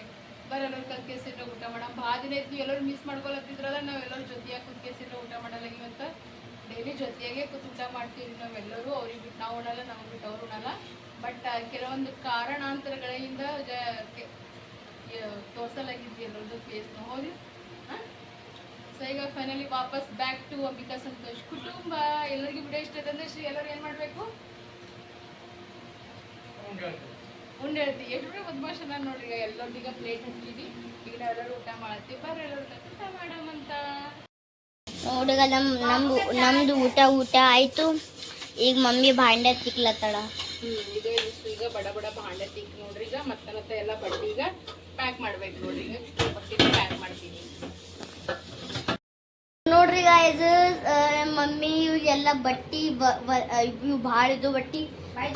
Speaker 1: ಬರ ಕಲ್ ಕೇಸಿದ್ರೆ ಊಟ ಮಾಡಮ್. ಭಾಳ ದಿನ ಎಲ್ಲರೂ ಮಿಸ್ ಮಾಡ್ಕೊಳತ್ತಿದ್ರಲ್ಲ, ನಾವು ಎಲ್ಲರೂ ಜೊತೆಯಾಗಿ ಕುತ್ಕೇಸಿನ ಊಟ ಮಾಡಲ್ಲ. ಇವತ್ತು ಡೈಲಿ ಜೊತೆಯಾಗೆ ಕೂತ್ ಊಟ ಮಾಡ್ತೀವಿ ನಾವೆಲ್ಲರೂ ಅವ್ರಿಗೆ ಬಿಟ್ಟು ನಾವು ಉಣಲ್ಲ ನಾವು ಬಿಟ್ಟು ಅವ್ರು ಉಣಲ್ಲ. ಬಟ್ ಕೆಲವೊಂದು ಕಾರಣಾಂತರಗಳಿಂದ ತೋರ್ಸಲಾಗಿದ್ವಿ ಎಲ್ಲರದ್ದು ಫೇಸ್ ನೋಡಿ ಸೊ ಈಗ ಫೈನಲಿ ವಾಪಸ್ ಬ್ಯಾಕ್ ಟು ಅಂಬಿಕಾ ಸಂತೋಷ್. ಕುಟುಂಬ, ಎಲ್ಲರಿಗೂ ವಿಡಿಯೋ ಇಷ್ಟ ಅಂದ್ರೆ ಶ್ರೀ ಎಲ್ಲರೂ ಏನು ಮಾಡಬೇಕು? ಉಂಡೆ ಹೇಳ್ತಿ. ಎಷ್ಟು ನಾನು ನೋಡ್ರಿ ಎಲ್ಲರಿಗ ಪ್ಲೇಟ್ ಹಚ್ಚಿದಿ ಈಗ ನಾವೆಲ್ಲರೂ ಊಟ ಮಾಡ್ತೀವಿ. ಬರ್ರಿ ಎಲ್ಲರೂ ಊಟ ಮಾಡಮಂತ
Speaker 3: ಹುಡುಗ ನಮ್ ನಮ್ದು ನಮ್ದು ಊಟ ಊಟ ಆಯ್ತು. ಈಗ ಮಮ್ಮಿ ಭಾಂಡೆ ತಿಕ್ಲತ್ತಾಳ.
Speaker 1: ಈಗ ಈಗ ಬಡ ಬಡ ಭಾಂಡೆ ತಿಕ್ ನೋಡ್ರಿ. ಈಗ ಮತ್ತೆ ಎಲ್ಲ ಬಟ್ಟೆ ಈಗ ಪ್ಯಾಕ್ ಮಾಡ್ಬೇಕು ನೋಡ್ರಿ. ಈಗ ಬಟ್ಟೆ ಪ್ಯಾಕ್ ಮಾಡ್ತೀನಿ.
Speaker 3: ನೋಡ್ರಿ ಗಾಯ್ಸ್ ಮಮ್ಮಿ ಇವ್ರಿಗೆಲ್ಲ ಎಲ್ಲ ಬಟ್ಟಿ ಇವು ಭಾಳ ಇದು ಬಟ್ಟಿ.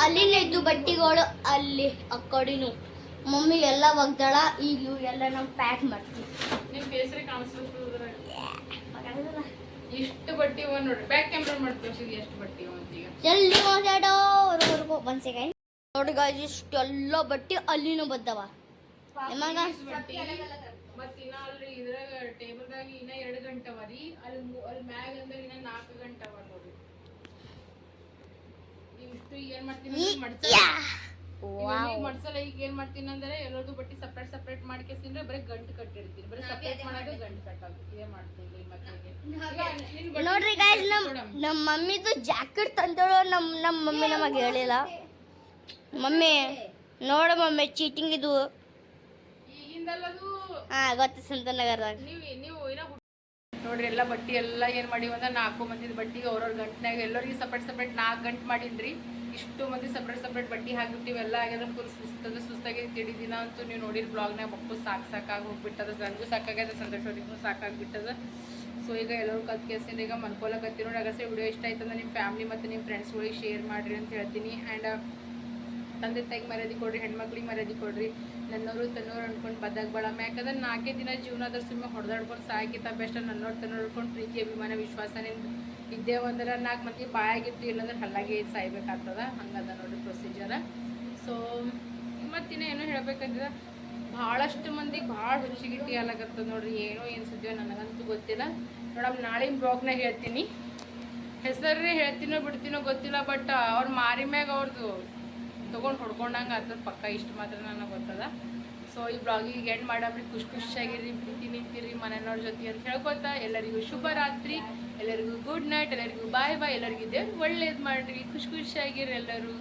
Speaker 3: ಅಲ್ಲಿನೇ ಇದ್ದು ಬಟ್ಟಿಗಳು ಅಲ್ಲಿ ಅಕ್ಕಡಿನು. ಕಡೆನು ಮಮ್ಮಿ ಎಲ್ಲ ಒಗ್ದಾಳ ಈಗ ಎಲ್ಲ ನಾವು ಪ್ಯಾಕ್ ಮಾಡ್ತೀವಿ
Speaker 1: ಇಷ್ಟು ಬಟ್ಟಿ ನೋಡ್ರಿ. ಬ್ಯಾಕ್ ಕ್ಯಾಮ್ರಾ ಮಾಡಿ ತೋರಿಸಿದ್ವಿ ಎಷ್ಟು ಬಟ್ಟಿ ಈಗ.
Speaker 3: ಜಲ್ದಿ ಮಾತಾಡೋ ಹೊರಗು ಒಂದ್ ಸೆಕೆಂಡ್ ನೋಡಿ ಗಾಯ್ಸ್ ಇಷ್ಟೆಲ್ಲ ಬಟ್ಟಿ ಅಲ್ಲಿನೂ ಬದ್ದವ ನಿಮಗ?
Speaker 1: ಮತ್ತ ಇನ್ನ ಇದ್ರಾಗ ಟೇಬಲ್ದಾಗ ಇನ್ನ ಎರಡು ಗಂಟೆ ಅವ ರೀ. ಅಲ್ಲಿ ಅಲ್ಲಿ ಮ್ಯಾಗ ಅಂದ್ರೆ ಇನ್ನ ನಾಲ್ಕು ಗಂಟೆ ಅವ ಇವಿಷ್ಟು ಈಗ ಏನ್ ಮಾಡ್ತೀನಿ ಅಂದ್ರೆ ಮಡ್ಚಲ್ಲ ಇವೆಲ್ಲ ಈಗ ಮಡ್ಸಲ್ಲ ಈಗ ಏನ್ ಮಾಡ್ತೀನಿ ಅಂದ್ರೆ ಎಲ್ಲರದು ಬಟ್ಟಿ ಸಪ್ರೇಟ್ ಸಪ್ರೇಟ್ ಮಾಡ್ಕೇಸಿಂದ್ರೆ ಬರೀ ಗಂಟು ಬರೀ ಸಪ್ರೇಟ್ ಮಾಡೋದು ಗಂಟು ಇದೇ ಮಾಡ್ತೀನಿ
Speaker 3: ನೋಡ್ರಿ ಗಾಯ್ಸ್ ನಮ್ ನಮ್ಮ ಮಮ್ಮಿದು ಜಾಕೆಟ್ ತಂದಳು ನಮ್ ನಮ್ಮ ಮಮ್ಮಿ ನಮಗೆ ಹೇಳಿಲ್ಲ. ಮಮ್ಮಿ ನೋಡ ಮಮ್ಮಿ ಚೀಟಿಂಗ್ ಇದು.
Speaker 1: ಈಗಿಂದಲ್ಲದು
Speaker 3: ಹಾ ಗೊತ್ತ ಸಂತನಗರದಾಗ.
Speaker 1: ನೀವು ನೋಡ್ರಿ, ಎಲ್ಲ ಬಟ್ಟಿ ಎಲ್ಲ ಏನು ಮಾಡಿ ಅಂದ್ರೆ ನಾಲ್ಕು ಮಂದಿದ ಬಟ್ಟಿ ಅವ್ರವ್ರ ಗಂಟ್ನಾಗ ಎಲ್ಲರಿಗೆ ಸಪ್ರೇಟ್ ಸಪ್ರೇಟ್ ನಾಲ್ಕು ಗಂಟು ಮಾಡಿದ್ರಿ ಇಷ್ಟು ಮಂದಿ ಸಪ್ರೇಟ್ ಸಪ್ರೇಟ್ ಬಟ್ಟಿ ಹಾಕಿಬಿಟ್ಟಿವಿ, ಎಲ್ಲ ಆಗ್ಯದ ಫುಲ್ ಸುಸ್ತದ ಸುಸ್ತಾಗಿ ತಿಳಿ ದಿನ ಅಂತೂ ನೀವು ನೋಡಿರಿ ಬ್ಲಾಗ್ನಾಗ ಮಕ್ಕಳು ಸಾಕು ಸಾಕಾಗಿ ಹೋಗ್ಬಿಟ್ಟದ ನನಗೂ ಸಾಕಾಗ್ಯದ ನಿಮಗೂ ಸಾಕಾಗ್ಬಿಟ್ಟದ. ಸೊ ಈಗ ಎಲ್ಲರೂ ಕತ್ ಕೇಸಿಂದ ಈಗ ಮನ್ಕೊಳಕತ್ತಿ ನೋಡಿ ಅಗಸೆ ವಿಡಿಯೋ ಇಷ್ಟ ಆಯ್ತಂದ್ರೆ ನಿಮ್ಮ ಫ್ಯಾಮಿಲಿ ಮತ್ತು ನಿಮ್ಮ ಫ್ರೆಂಡ್ಸ್ಗಳಿಗೆ ಶೇರ್ ಮಾಡಿರಿ ಅಂತ ಹೇಳ್ತೀನಿ. ಆ್ಯಂಡ್ ತಂದೆ ತಾಯಿಗೆ ಮರ್ಯಾದೆ ಕೊಡ್ರಿ, ಹೆಣ್ಮಕ್ಳಿಗೆ ಮರ್ಯಾದೆ ಕೊಡ್ರಿ. ನನ್ನವರು ತನ್ನೋರು ಅನ್ಕೊಂಡು ಬದ್ದಾಗ ಬಳಮ್ಮ ಯಾಕಂದ್ರೆ ನಾಲ್ಕೇ ದಿನ ಜೀವನ ಅದ್ರ ಸುಮ್ಮನೆ ಹೊಡೆದಾಡ್ಕೊಂಡು ಸಾಯಕಿತ ಬೆಸ್ಟ್ ನನ್ನೋರು ತನ್ನೋರು ಅನ್ಕೊಂಡು ಪ್ರೀತಿ, ಅಭಿಮಾನ ವಿಶ್ವಾಸನಿಂದ ಇದ್ದೇವಂದ್ರೆ ನಾಲ್ಕು ಮಂದಿ ಬಾಯಾಗಿತ್ತು ಇಲ್ಲಂದ್ರೆ ಹಲ್ಲಾಗೆ ಸಾಯ್ಬೇಕಾಗ್ತದ. ಹಂಗದ ನೋಡ್ರಿ ಪ್ರೊಸೀಜರ ಸೊ ಮತ್ತಿನ್ನ ಏನೋ ಹೇಳ್ಬೇಕಂದ್ರೆ ಭಾಳಷ್ಟು ಮಂದಿಗೆ ಭಾಳ ಹುಚ್ಚಿಗಿಟ್ಟಿ ಅಲಾಗತ್ತದ ನೋಡ್ರಿ. ಏನೋ ಏನು ಸುದ್ದಿಯೋ ನನಗಂತೂ ಗೊತ್ತಿಲ್ಲ. ನೋಡಮ್, ನಾಳಿನ ಬ್ಲಾಗ್ನಾಗ ಹೇಳ್ತೀನಿ. ಹೆಸರೇ ಹೇಳ್ತೀನೋ ಬಿಡ್ತೀನೋ ಗೊತ್ತಿಲ್ಲ ಬಟ್ ಅವ್ರು ಮಾರಿ ಮ್ಯಾಗ ಅವ್ರದ್ದು ತೊಗೊಂಡು ಹೊಡ್ಕೊಂಡಂಗೆ ಆಗ್ತದ ಪಕ್ಕ, ಇಷ್ಟು ಮಾತ್ರ ನನಗೆ ಗೊತ್ತದ. ಸೊ ಈ ಬ್ಲಾಗಿಗೆ ಎಂಡ್ ಮಾಡಬ್ರಿ ಖುಷಿ ಖುಷಿಯಾಗಿರಿ ಪ್ರೀತಿ ನಿಂತಿರಿ ಮನೆಯವ್ರ ಜೊತೆ ಅಂತ ಹೇಳ್ಕೊತ ಎಲ್ಲರಿಗೂ ಶುಭ ರಾತ್ರಿ, ಎಲ್ಲರಿಗೂ ಗುಡ್ ನೈಟ್ ಎಲ್ಲರಿಗೂ ಬಾಯ್ ಬಾಯ್ ಎಲ್ಲರಿಗೂ ದೇವ್ರು ಒಳ್ಳೇದು ಮಾಡಿರಿ, ಖುಷಿ ಖುಷಿಯಾಗಿರಿ ಎಲ್ಲರೂ.